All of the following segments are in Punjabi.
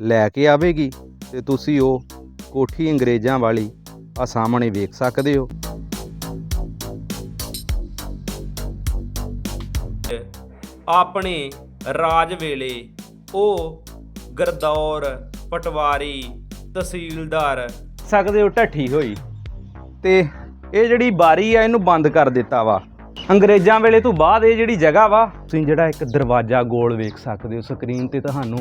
ਲੈ ਕੇ ਆਵੇਗੀ ਤੇ ਤੁਸੀਂ ਉਹ ਕੋਠੀ ਅੰਗਰੇਜ਼ਾਂ ਵਾਲੀ ਆ ਸਾਹਮਣੇ ਵੇਖ ਸਕਦੇ ਹੋ। ਆਪਣੇ ਰਾਜ ਵੇਲੇ ਉਹ ਗਰਦੌਰ ਪਟਵਾਰੀ ਤਹਿਸੀਲਦਾਰ ਸਕਦੇ ਹੋ ਢੱਠੀ ਹੋਈ। ਤੇ ਇਹ ਜਿਹੜੀ ਬਾਰੀ ਆ ਇਹਨੂੰ ਬੰਦ ਕਰ ਦਿੱਤਾ ਵਾ। ਅੰਗਰੇਜ਼ਾਂ ਵੇਲੇ ਤੋਂ ਬਾਅਦ ਇਹ ਜਿਹੜੀ ਜਗ੍ਹਾ ਵਾ ਤੁਸੀਂ ਜਿਹੜਾ ਇੱਕ ਦਰਵਾਜ਼ਾ ਗੋਲ ਵੇਖ ਸਕਦੇ ਹੋ ਸਕਰੀਨ ਤੇ ਤੁਹਾਨੂੰ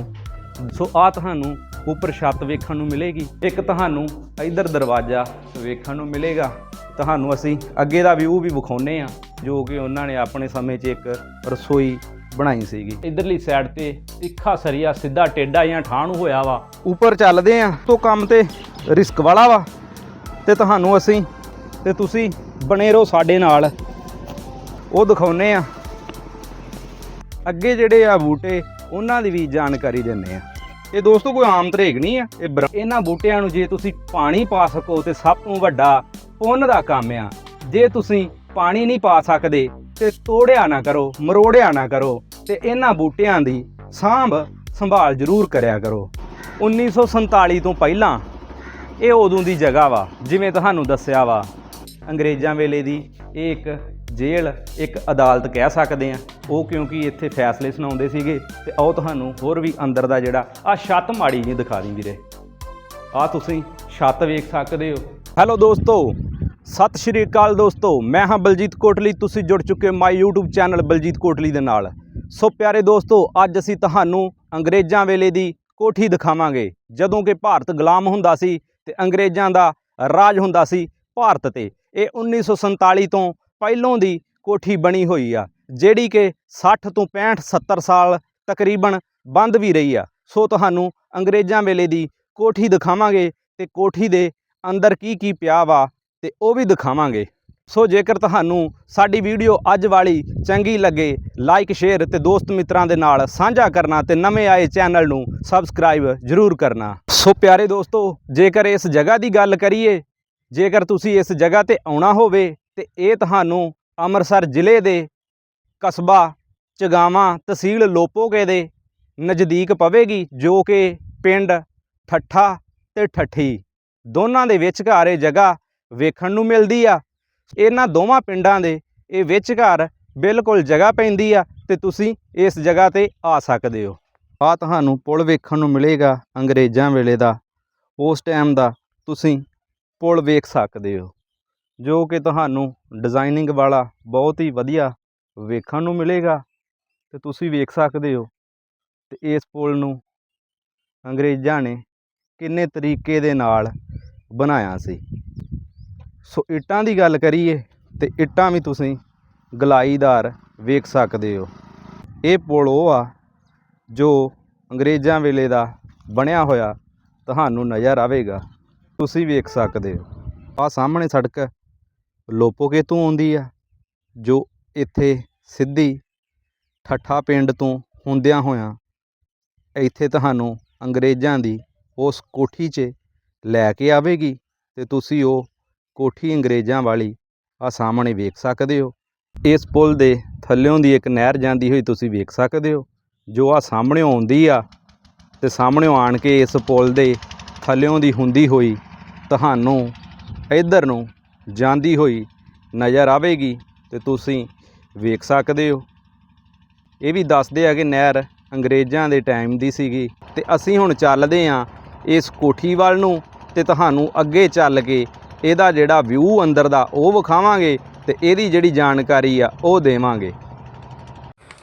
ਸੋ ਆ ਤੁਹਾਨੂੰ ਉੱਪਰ ਛੱਤ ਵੇਖਣ ਨੂੰ ਮਿਲੇਗੀ, ਇੱਕ ਤੁਹਾਨੂੰ ਇਧਰ ਦਰਵਾਜ਼ਾ ਵੇਖਣ ਨੂੰ ਮਿਲੇਗਾ। ਤੁਹਾਨੂੰ ਅਸੀਂ ਅੱਗੇ ਦਾ ਵਿਊ ਵੀ ਵਿਖਾਉਨੇ ਆ, ਜੋ ਕਿ ਉਹਨਾਂ ਨੇ ਆਪਣੇ ਸਮੇਂ 'ਚ ਇੱਕ ਰਸੋਈ ਬਣਾਈ ਸੀਗੀ। ਇਧਰਲੀ ਸਾਈਡ ਤੇ ਤਿੱਖਾ ਸਰੀਆ, ਸਿੱਧਾ ਟੇਡਾ ਜਾਂ ਠਾਣ ਹੋਇਆ ਵਾ। ਉੱਪਰ ਚੱਲਦੇ ਆ ਤੋਂ ਕੰਮ ਤੇ ਰਿਸਕ ਵਾਲਾ ਵਾ। ਤੇ ਤੁਹਾਨੂੰ ਅਸੀਂ, ਤੇ ਤੁਸੀਂ ਬਣੇ ਰਹੋ ਸਾਡੇ ਨਾਲ। ਉਹ ਦਿਖਾਉਨੇ ਆ। ਅੱਗੇ ਜਿਹੜੇ ਆ ਬੂਟੇ, ਉਹਨਾਂ ਦੀ ਵੀ ਜਾਣਕਾਰੀ ਦਿੰਨੇ ਆ। ਇਹ ਦੋਸਤੋ ਕੋਈ ਆਮ ਤਰੇਕ ਨਹੀਂ ਆ, ਇਹ ਬਰ- ਇਹਨਾਂ ਬੂਟਿਆਂ ਨੂੰ ਜੇ ਤੁਸੀਂ ਪਾਣੀ ਪਾ ਸਕੋ ਤੇ ਸਭ ਤੋਂ ਵੱਡਾ ਪੁੰਨ ਦਾ ਕੰਮ ਆ। ਜੇ ਤੁਸੀਂ ਪਾਣੀ ਨਹੀਂ ਪਾ ਸਕਦੇ ਤੇ ਤੋੜਿਆ ਨਾ ਕਰੋ, ਮਰੋੜਿਆ ਨਾ ਕਰੋ ਤੇ ਇਹਨਾਂ ਬੂਟਿਆਂ ਦੀ ਸਾਂਭ ਸੰਭਾਲ ਜ਼ਰੂਰ ਕਰਿਆ ਕਰੋ। 1947 ਤੋਂ ਪਹਿਲਾਂ ਇਹ ਉਦੋਂ ਦੀ ਜਗ੍ਹਾ ਵਾ, ਜਿਵੇਂ ਤੁਹਾਨੂੰ ਦੱਸਿਆ ਵਾ। ਅੰਗਰੇਜ਼ਾਂ ਵੇਲੇ ਦੀ ਇਹ ਇੱਕ ਜੇਲ੍ਹ ਇੱਕ ਅਦਾਲਤ ਕਹਿ ਸਕਦੇ ਆ। ਉਹ ਕਿਉਂਕਿ ਇੱਥੇ ਫੈਸਲੇ ਸੁਣਾਉਂਦੇ ਸੀਗੇ ਤੇ ਆਓ ਤੁਹਾਨੂੰ ਹੋਰ ਵੀ ਅੰਦਰ ਦਾ ਜਿਹੜਾ ਆ ਛੱਤ ਮਾੜੀ ਜੀ ਦਿਖਾ ਦੀ ਵੀਰੇ। ਆ ਤੁਸੀਂ ਛੱਤ ਵੇਖ ਸਕਦੇ ਹੋ। ਹੈਲੋ ਦੋਸਤੋ, ਸਤਿ ਸ਼੍ਰੀ ਅਕਾਲ ਦੋਸਤੋ। ਮੈਂ ਹਾਂ ਬਲਜੀਤ ਕੋਟਲੀ, ਤੁਸੀਂ ਜੁੜ ਚੁੱਕੇ my YouTube channel Baljit Kotli ਦੇ ਨਾਲ। ਸੋ ਪਿਆਰੇ ਦੋਸਤੋ, ਅੱਜ ਅਸੀਂ ਤੁਹਾਨੂੰ ਅੰਗਰੇਜ਼ਾਂ ਵੇਲੇ ਦੀ ਕੋਠੀ ਦਿਖਾਵਾਂਗੇ। ਜਦੋਂ ਕਿ ਭਾਰਤ ਗੁਲਾਮ ਹੁੰਦਾ ਸੀ ਤੇ ਅੰਗਰੇਜ਼ਾਂ ਦਾ ਰਾਜ ਹੁੰਦਾ ਸੀ ਭਾਰਤ ਤੇ। ਇਹ 1947 ਤੋਂ ਪਹਿਲੋਂ ਦੀ ਕੋਠੀ ਬਣੀ ਹੋਈ ਆ, ਜਿਹੜੀ ਕਿ 60 ਤੋਂ 65 70 ਸਾਲ ਤਕਰੀਬਨ ਬੰਦ ਵੀ ਰਹੀ ਆ। ਸੋ ਤੁਹਾਨੂੰ ਅੰਗਰੇਜ਼ਾਂ ਵੇਲੇ ਦੀ ਕੋਠੀ ਦਿਖਾਵਾਂਗੇ ਤੇ ਕੋਠੀ ਦੇ ਅੰਦਰ ਕੀ ਕੀ ਪਿਆ ਵਾ ਤੇ ਉਹ ਵੀ ਦਿਖਾਵਾਂਗੇ। ਸੋ ਜੇਕਰ ਤੁਹਾਨੂੰ ਸਾਡੀ ਵੀਡੀਓ ਅੱਜ ਵਾਲੀ ਚੰਗੀ ਲੱਗੇ ਲਾਈਕ ਸ਼ੇਅਰ ਤੇ ਦੋਸਤ ਮਿੱਤਰਾਂ ਦੇ ਨਾਲ ਸਾਂਝਾ ਕਰਨਾ ਤੇ ਨਵੇਂ ਆਏ ਚੈਨਲ ਨੂੰ ਸਬਸਕ੍ਰਾਈਬ ਜ਼ਰੂਰ ਕਰਨਾ। ਸੋ ਪਿਆਰੇ ਦੋਸਤੋ, ਜੇਕਰ ਇਸ ਜਗ੍ਹਾ ਦੀ ਗੱਲ ਕਰੀਏ, ਜੇਕਰ ਤੁਸੀਂ ਇਸ ਜਗ੍ਹਾ ਤੇ ਆਉਣਾ ਹੋਵੇ ਤੇ ਇਹ ਤੁਹਾਨੂੰ ਅੰਮ੍ਰਿਤਸਰ ਜ਼ਿਲ੍ਹੇ ਦੇ ਕਸਬਾ ਚਗਾਵਾਂ ਤਹਿਸੀਲ ਲੋਪੋਕੇ ਦੇ ਨਜ਼ਦੀਕ ਪਵੇਗੀ, ਜੋ ਕਿ ਪਿੰਡ ਠੱਠਾ ਤੇ ਠੱਠੀ। ਦੋਨਾਂ ਦੇ ਵਿਚਕਾਰ ਇਹ ਜਗ੍ਹਾ ਵੇਖਣ ਨੂੰ ਮਿਲਦੀ ਆ। ਇਹਨਾਂ ਦੋਵਾਂ ਪਿੰਡਾਂ ਦੇ ਇਹ ਵਿਚਕਾਰ ਬਿਲਕੁਲ ਜਗ੍ਹਾ ਪੈਂਦੀ ਆ ਤੇ ਤੁਸੀਂ ਇਸ ਜਗ੍ਹਾ ਤੇ ਆ ਸਕਦੇ ਹੋ। ਆ ਤੁਹਾਨੂੰ ਪੁਲ ਵੇਖਣ ਨੂੰ ਮਿਲੇਗਾ ਅੰਗਰੇਜ਼ਾਂ ਵੇਲੇ ਦਾ। ਉਸ ਟਾਈਮ ਦਾ ਤੁਸੀਂ ਪੁਲ ਵੇਖ ਸਕਦੇ ਹੋ। ਜੋ ਕਿ ਤੁਹਾਨੂੰ ਡਿਜ਼ਾਈਨਿੰਗ ਵਾਲਾ ਬਹੁਤ ਹੀ ਵਧੀਆ ਵੇਖਣ ਨੂੰ ਮਿਲੇਗਾ ਤੇ ਤੁਸੀਂ ਵੇਖ ਸਕਦੇ ਹੋ ਤੇ ਇਸ ਪੁਲ ਨੂੰ ਅੰਗਰੇਜ਼ਾਂ ਨੇ ਕਿੰਨੇ ਤਰੀਕੇ ਦੇ ਨਾਲ ਬਣਾਇਆ ਸੀ। ਸੋ ਇੱਟਾਂ ਦੀ ਗੱਲ ਕਰੀਏ ਤੇ ਇੱਟਾਂ ਵੀ ਤੁਸੀਂ ਗਲਾਈਦਾਰ ਵੇਖ ਸਕਦੇ ਹੋ। ਇਹ ਪੁਲ ਉਹ ਆ ਜੋ ਅੰਗਰੇਜ਼ਾਂ ਵੇਲੇ ਦਾ ਬਣਿਆ ਹੋਇਆ ਤੁਹਾਨੂੰ ਨਜ਼ਰ ਆਵੇਗਾ। ਤੁਸੀਂ ਵੇਖ ਸਕਦੇ ਹੋ। ਆ ਸਾਹਮਣੇ ਸੜਕ ਲੋਪੋਕੇ ਤੋਂ ਆਉਂਦੀ ਆ? ਜੋ ਇੱਥੇ ਸਿੱਧੀ ਠੱਠਾ ਪਿੰਡ ਤੋਂ ਹੁੰਦਿਆਂ ਹੋਇਆਂ ਇੱਥੇ ਤੁਹਾਨੂੰ ਅੰਗਰੇਜ਼ਾਂ ਦੀ ਉਸ ਕੋਠੀ 'ਚ ਲੈ ਕੇ ਆਵੇਗੀ ਤੇ ਤੁਸੀਂ ਉਹ ਕੋਠੀ ਅੰਗਰੇਜ਼ਾਂ ਵਾਲੀ ਆ ਸਾਹਮਣੇ ਵੇਖ ਸਕਦੇ ਹੋ। ਇਸ ਪੁਲ ਦੇ ਥੱਲਿਓਂ ਦੀ ਇੱਕ ਨਹਿਰ ਜਾਂਦੀ ਹੋਈ ਤੁਸੀਂ ਵੇਖ ਸਕਦੇ ਹੋ, ਜੋ ਆ ਸਾਹਮਣੇ ਆਉਂਦੀ ਆ ਤੇ ਸਾਹਮਣੇ ਆਣ ਕੇ ਇਸ ਪੁਲ ਦੇ ਥੱਲਿਓਂ ਦੀ ਹੁੰਦੀ ਹੋਈ ਤੁਹਾਨੂੰ ਇੱਧਰ ਨੂੰ ਜਾਂਦੀ ਹੋਈ ਨਜ਼ਰ ਆਵੇਗੀ ਤੇ ਤੁਸੀਂ ਵੇਖ ਸਕਦੇ ਹੋ। ਇਹ ਵੀ ਦੱਸਦੇ ਆ ਕਿ ਨਹਿਰ ਅੰਗਰੇਜ਼ਾਂ ਦੇ ਟਾਈਮ ਦੀ ਸੀਗੀ ਤੇ ਅਸੀਂ ਹੁਣ ਚੱਲਦੇ ਆਂ ਇਸ ਕੋਠੀ ਵੱਲ ਨੂੰ ਤੇ ਤੁਹਾਨੂੰ ਅੱਗੇ ਚੱਲ ਕੇ ਇਹਦਾ ਜਿਹੜਾ ਵਿਊ ਅੰਦਰ ਦਾ ਉਹ ਵਿਖਾਵਾਂਗੇ ਤੇ ਇਹਦੀ ਜਿਹੜੀ ਜਾਣਕਾਰੀ ਆ ਉਹ ਦੇਵਾਂਗੇ।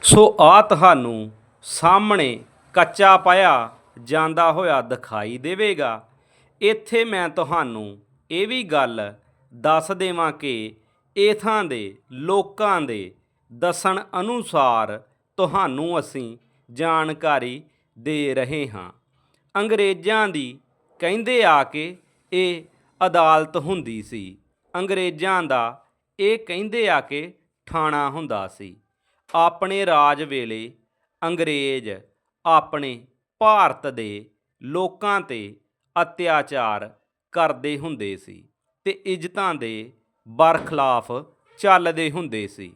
ਸੋ ਆ ਤੁਹਾਨੂੰ ਸਾਹਮਣੇ ਕੱਚਾ ਪਾਇਆ ਜਾਂਦਾ ਹੋਇਆ ਦਿਖਾਈ ਦੇਵੇਗਾ। ਇੱਥੇ ਮੈਂ ਤੁਹਾਨੂੰ ਇਹ ਵੀ ਗੱਲ ਦੱਸ ਦੇਵਾਂ ਕਿ ਇਥਾਂ ਦੇ ਲੋਕਾਂ ਦੇ ਦੱਸਣ ਅਨੁਸਾਰ ਤੁਹਾਨੂੰ ਅਸੀਂ ਜਾਣਕਾਰੀ ਦੇ ਰਹੇ ਹਾਂ। ਅੰਗਰੇਜ਼ਾਂ ਦੀ ਕਹਿੰਦੇ ਆ ਕਿ ਇਹ ਅਦਾਲਤ ਹੁੰਦੀ ਸੀ। ਅੰਗਰੇਜ਼ਾਂ ਦਾ ਇਹ ਕਹਿੰਦੇ ਆ ਕਿ ਥਾਣਾ ਹੁੰਦਾ ਸੀ। ਆਪਣੇ ਰਾਜ ਵੇਲੇ ਅੰਗਰੇਜ਼ ਆਪਣੇ ਭਾਰਤ ਦੇ ਲੋਕਾਂ ਤੇ ਅਤਿਆਚਾਰ ਕਰਦੇ ਹੁੰਦੇ ਸੀ। ਤੇ ਇੱਜ਼ਤਾਂ ਦੇ ਬਰਖਲਾਫ ਚੱਲਦੇ ਹੁੰਦੇ ਸੀ।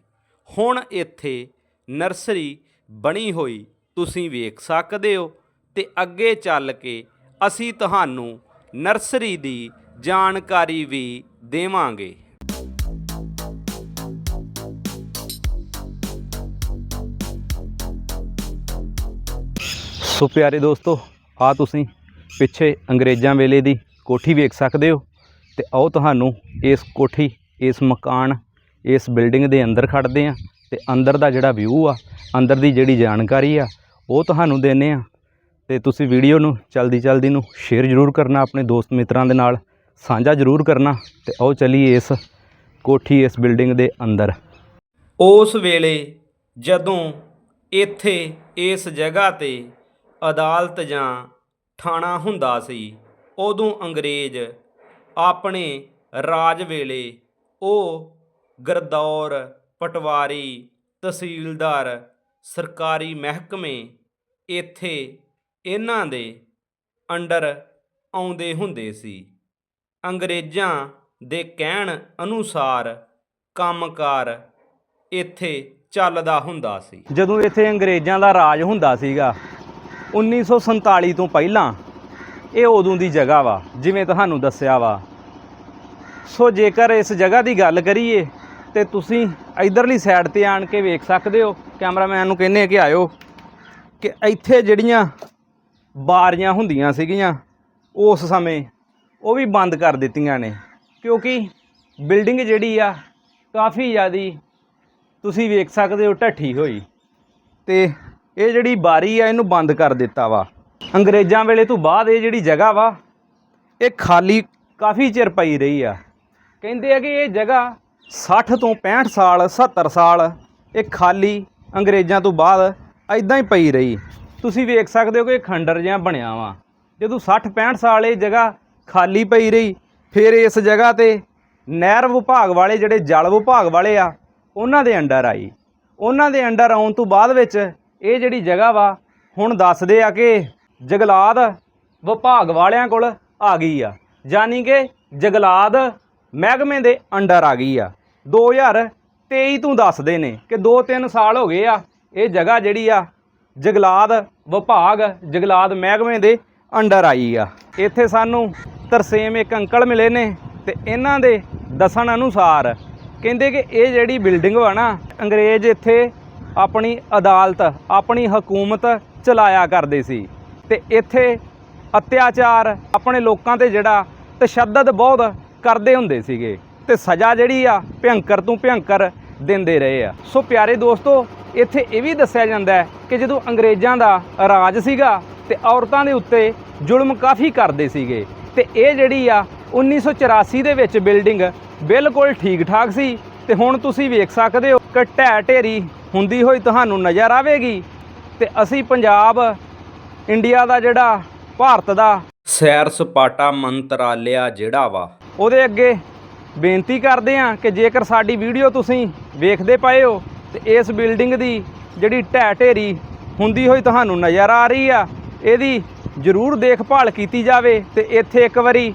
ਹੁਣ ਇੱਥੇ ਨਰਸਰੀ ਬਣੀ ਹੋਈ ਤੁਸੀਂ ਵੇਖ ਸਕਦੇ ਹੋ ਤੇ ਅੱਗੇ ਚੱਲ ਕੇ ਅਸੀਂ ਤੁਹਾਨੂੰ ਨਰਸਰੀ ਦੀ ਜਾਣਕਾਰੀ ਵੀ ਦੇਵਾਂਗੇ। ਸੋ ਪਿਆਰੇ ਦੋਸਤੋ ਆ ਤੁਸੀਂ ਪਿੱਛੇ ਅੰਗਰੇਜ਼ਾਂ ਵੇਲੇ ਦੀ ਕੋਠੀ ਵੇਖ ਸਕਦੇ ਹੋ। ਤੇ ਆਓ ਤੁਹਾਨੂੰ ਇਸ ਕੋਠੀ, ਇਸ ਮਕਾਨ, ਇਸ ਬਿਲਡਿੰਗ ਦੇ ਅੰਦਰ ਖੜਦੇ ਆ ਤੇ ਅੰਦਰ ਦਾ ਜਿਹੜਾ ਵਿਊ ਆ, ਅੰਦਰ ਦੀ ਜਿਹੜੀ ਜਾਣਕਾਰੀ ਆ, ਉਹ ਤੁਹਾਨੂੰ ਦੇਣੇ ਆ ਤੇ ਤੁਸੀਂ ਵੀਡੀਓ ਨੂੰ ਚਲਦੀ ਚਲਦੀ ਨੂੰ ਸ਼ੇਅਰ ਜ਼ਰੂਰ ਕਰਨਾ, ਆਪਣੇ ਦੋਸਤ ਮਿੱਤਰਾਂ ਦੇ ਨਾਲ ਸਾਂਝਾ ਜ਼ਰੂਰ ਕਰਨਾ ਤੇ ਆਓ ਚਲੀਏ ਇਸ ਕੋਠੀ, ਇਸ ਬਿਲਡਿੰਗ ਦੇ ਅੰਦਰ। ਉਸ ਵੇਲੇ ਜਦੋਂ ਇੱਥੇ ਇਸ ਜਗ੍ਹਾ ਤੇ ਅਦਾਲਤ ਜਾਂ ਥਾਣਾ ਹੁੰਦਾ ਸੀ, ਉਦੋਂ ਅੰਗਰੇਜ਼ ਆਪਣੇ ਰਾਜ ਵੇਲੇ ਉਹ ਗਰਦੌਰ ਪਟਵਾਰੀ ਤਹਿਸੀਲਦਾਰ ਸਰਕਾਰੀ ਮਹਿਕਮੇ ਇੱਥੇ ਇਹਨਾਂ ਦੇ ਅੰਡਰ ਆਉਂਦੇ ਹੁੰਦੇ ਸੀ। ਅੰਗਰੇਜ਼ਾਂ ਦੇ ਕਹਿਣ ਅਨੁਸਾਰ ਕੰਮਕਾਰ ਇੱਥੇ ਚੱਲਦਾ ਹੁੰਦਾ ਸੀ। ਜਦੋਂ ਇੱਥੇ ਅੰਗਰੇਜ਼ਾਂ ਦਾ ਰਾਜ ਹੁੰਦਾ ਸੀਗਾ 1947 ਤੋਂ ਪਹਿਲਾਂ ਇਹ ਉਦੋਂ ਦੀ ਜਗ੍ਹਾ ਵਾ, ਜਿਵੇਂ ਤੁਹਾਨੂੰ ਦੱਸਿਆ ਵਾ। ਸੋ ਜੇਕਰ ਇਸ ਜਗ੍ਹਾ ਦੀ ਗੱਲ ਕਰੀਏ, ਤੇ ਤੁਸੀਂ ਇਧਰਲੀ ਸਾਈਡ ਤੇ ਆਣ ਕੇ ਵੇਖ ਸਕਦੇ ਹੋ, ਕੈਮਰਾਮੈਨ ਨੂੰ ਕਹਿੰਨੇ ਕਿ ਆਇਓ, ਕਿ ਇੱਥੇ ਜਿਹੜੀਆਂ ਬਾਰੀਆਂ ਹੁੰਦੀਆਂ ਸੀਗੀਆਂ, ਉਸ ਸਮੇਂ ਉਹ ਵੀ ਬੰਦ ਕਰ ਦਿੱਤੀਆਂ ਨੇ। ਕਿਉਂਕਿ ਬਿਲਡਿੰਗ ਜਿਹੜੀ ਆ, ਕਾਫੀ ਜ਼ਿਆਦੀ ਤੁਸੀਂ ਵੇਖ ਸਕਦੇ ਹੋ ਢੱਠੀ ਹੋਈ। ਤੇ ਇਹ ਜਿਹੜੀ ਬਾਰੀ ਆ, ਇਹਨੂੰ ਬੰਦ ਕਰ ਦਿੱਤਾ ਵਾ। ਅੰਗਰੇਜ਼ਾਂ ਵੇਲੇ ਤੋਂ ਬਾਅਦ ਇਹ ਜਿਹੜੀ ਜਗ੍ਹਾ ਵਾ, ਇਹ ਖਾਲੀ ਕਾਫੀ ਚਿਰ ਪਈ ਰਹੀ ਆ। ਕਹਿੰਦੇ ਆ ਕਿ ਇਹ ਜਗ੍ਹਾ 60 ਤੋਂ 65 ਸਾਲ 70 ਸਾਲ, ਇਹ ਖਾਲੀ ਅੰਗਰੇਜ਼ਾਂ ਤੋਂ ਬਾਅਦ ਐਦਾਂ ਹੀ ਪਈ ਰਹੀ। ਤੁਸੀਂ ਵੇਖ ਸਕਦੇ ਹੋ ਕਿ ਇਹ ਖੰਡਰ ਜਿਹਾ ਬਣਿਆ ਵਾ। ਜਦੋਂ 60 65 ਸਾਲ ਇਹ ਜਗ੍ਹਾ ਖਾਲੀ ਪਈ ਰਹੀ, ਫਿਰ ਇਸ ਜਗ੍ਹਾ ਤੇ ਨਹਿਰ ਵਿਭਾਗ ਵਾਲੇ ਜਿਹੜੇ ਜਲ ਵਿਭਾਗ ਵਾਲੇ ਆ, ਉਹਨਾਂ ਦੇ ਅੰਡਰ ਆਈ। ਉਹਨਾਂ ਦੇ ਅੰਡਰ ਆਉਣ ਤੋਂ ਬਾਅਦ ਵਿੱਚ ਇਹ ਜਿਹੜੀ ਜਗ੍ਹਾ ਵਾ, ਹੁਣ ਦੱਸਦੇ ਆ ਕਿ ਜਗਲਾਦ ਵਿਭਾਗ ਵਾਲਿਆਂ ਕੋਲ ਆ ਗਈ ਆ। ਯਾਨੀ ਕਿ ਜਗਲਾਦ ਮਹਿਕਮੇ ਦੇ ਅੰਡਰ ਆ ਗਈ ਆ। 2023 ਤੋਂ ਦੱਸਦੇ ਨੇ ਕਿ 2-3 ਸਾਲ ਹੋ ਗਏ ਆ। ਇਹ ਜਗ੍ਹਾ ਜਿਹੜੀ ਆ, ਜਗਲਾਦ ਵਿਭਾਗ ਜੰਗਲਾਤ ਮਹਿਕਮੇ ਦੇ ਅੰਡਰ ਆਈ ਆ। ਇੱਥੇ ਸਾਨੂੰ ਤਰਸੇਮ ਇੱਕ ਅੰਕਲ ਮਿਲੇ ਨੇ ਤੇ ਇਹਨਾਂ ਦੇ ਦੱਸਣ ਅਨੁਸਾਰ ਕਹਿੰਦੇ ਕਿ ਇਹ ਜਿਹੜੀ ਬਿਲਡਿੰਗ ਵਾ ਨਾ, ਅੰਗਰੇਜ਼ ਇੱਥੇ ਆਪਣੀ ਅਦਾਲਤ, ਆਪਣੀ ਹਕੂਮਤ ਚਲਾਇਆ ਕਰਦੇ ਸੀ। ਤੇ ਇੱਥੇ ਅਤਿਆਚਾਰ ਆਪਣੇ ਲੋਕਾਂ ਤੇ ਜਿਹੜਾ ਤਸ਼ੱਦਦ ਬਹੁਤ ਕਰਦੇ ਹੁੰਦੇ ਸੀਗੇ ਤੇ ਸਜ਼ਾ ਜਿਹੜੀ ਆ ਭਿਅੰਕਰ ਤੋਂ ਭਿਅੰਕਰ ਦਿੰਦੇ ਰਹੇ ਆ। ਸੋ ਪਿਆਰੇ ਦੋਸਤੋ, ਇੱਥੇ ਇਹ ਵੀ ਦੱਸਿਆ ਜਾਂਦਾ ਕਿ ਜਦੋਂ ਅੰਗਰੇਜ਼ਾਂ ਦਾ ਰਾਜ ਸੀਗਾ ਤੇ ਔਰਤਾਂ ਦੇ ਉੱਤੇ ਜ਼ੁਲਮ ਕਾਫੀ ਕਰਦੇ ਸੀਗੇ, ਤੇ ਇਹ ਜਿਹੜੀ ਆ 1984 ਦੇ ਵਿੱਚ ਬਿਲਡਿੰਗ ਬਿਲਕੁਲ ਠੀਕ ਠਾਕ ਸੀ ਤੇ ਹੁਣ ਤੁਸੀਂ ਵੇਖ ਸਕਦੇ ਹੋ ਕਿ ਢਹਿ ਢੇਰੀ ਹੁੰਦੀ ਹੋਈ ਤੁਹਾਨੂੰ ਨਜ਼ਰ ਆਵੇਗੀ ਤੇ ਅਸੀਂ ਪੰਜਾਬ ਇੰਡੀਆ ਦਾ ਜਿਹੜਾ ਭਾਰਤ ਦਾ। ਸੈਰ ਸਪਾਟਾ ਮੰਤਰਾਲਿਆ ਜਿਹੜਾ ਵਾ। ਉਹਦੇ ਅੱਗੇ ਬੇਨਤੀ ਕਰਦੇ ਹਾਂ ਕਿ ਜੇਕਰ ਸਾਡੀ ਵੀਡੀਓ ਤੁਸੀਂ ਵੇਖਦੇ ਪਏ ਹੋ ਤੇ ਇਸ ਬਿਲਡਿੰਗ ਦੀ ਜਿਹੜੀ ਢਹਿ ਢੇਰੀ ਹੁੰਦੀ ਹੋਈ ਤੁਹਾਨੂੰ ਨਜ਼ਰ ਆ ਰਹੀ ਆ ਇਹਦੀ ਜ਼ਰੂਰ ਦੇਖਭਾਲ ਕੀਤੀ ਜਾਵੇ ਤੇ ਇੱਥੇ ਇੱਕ ਵਾਰੀ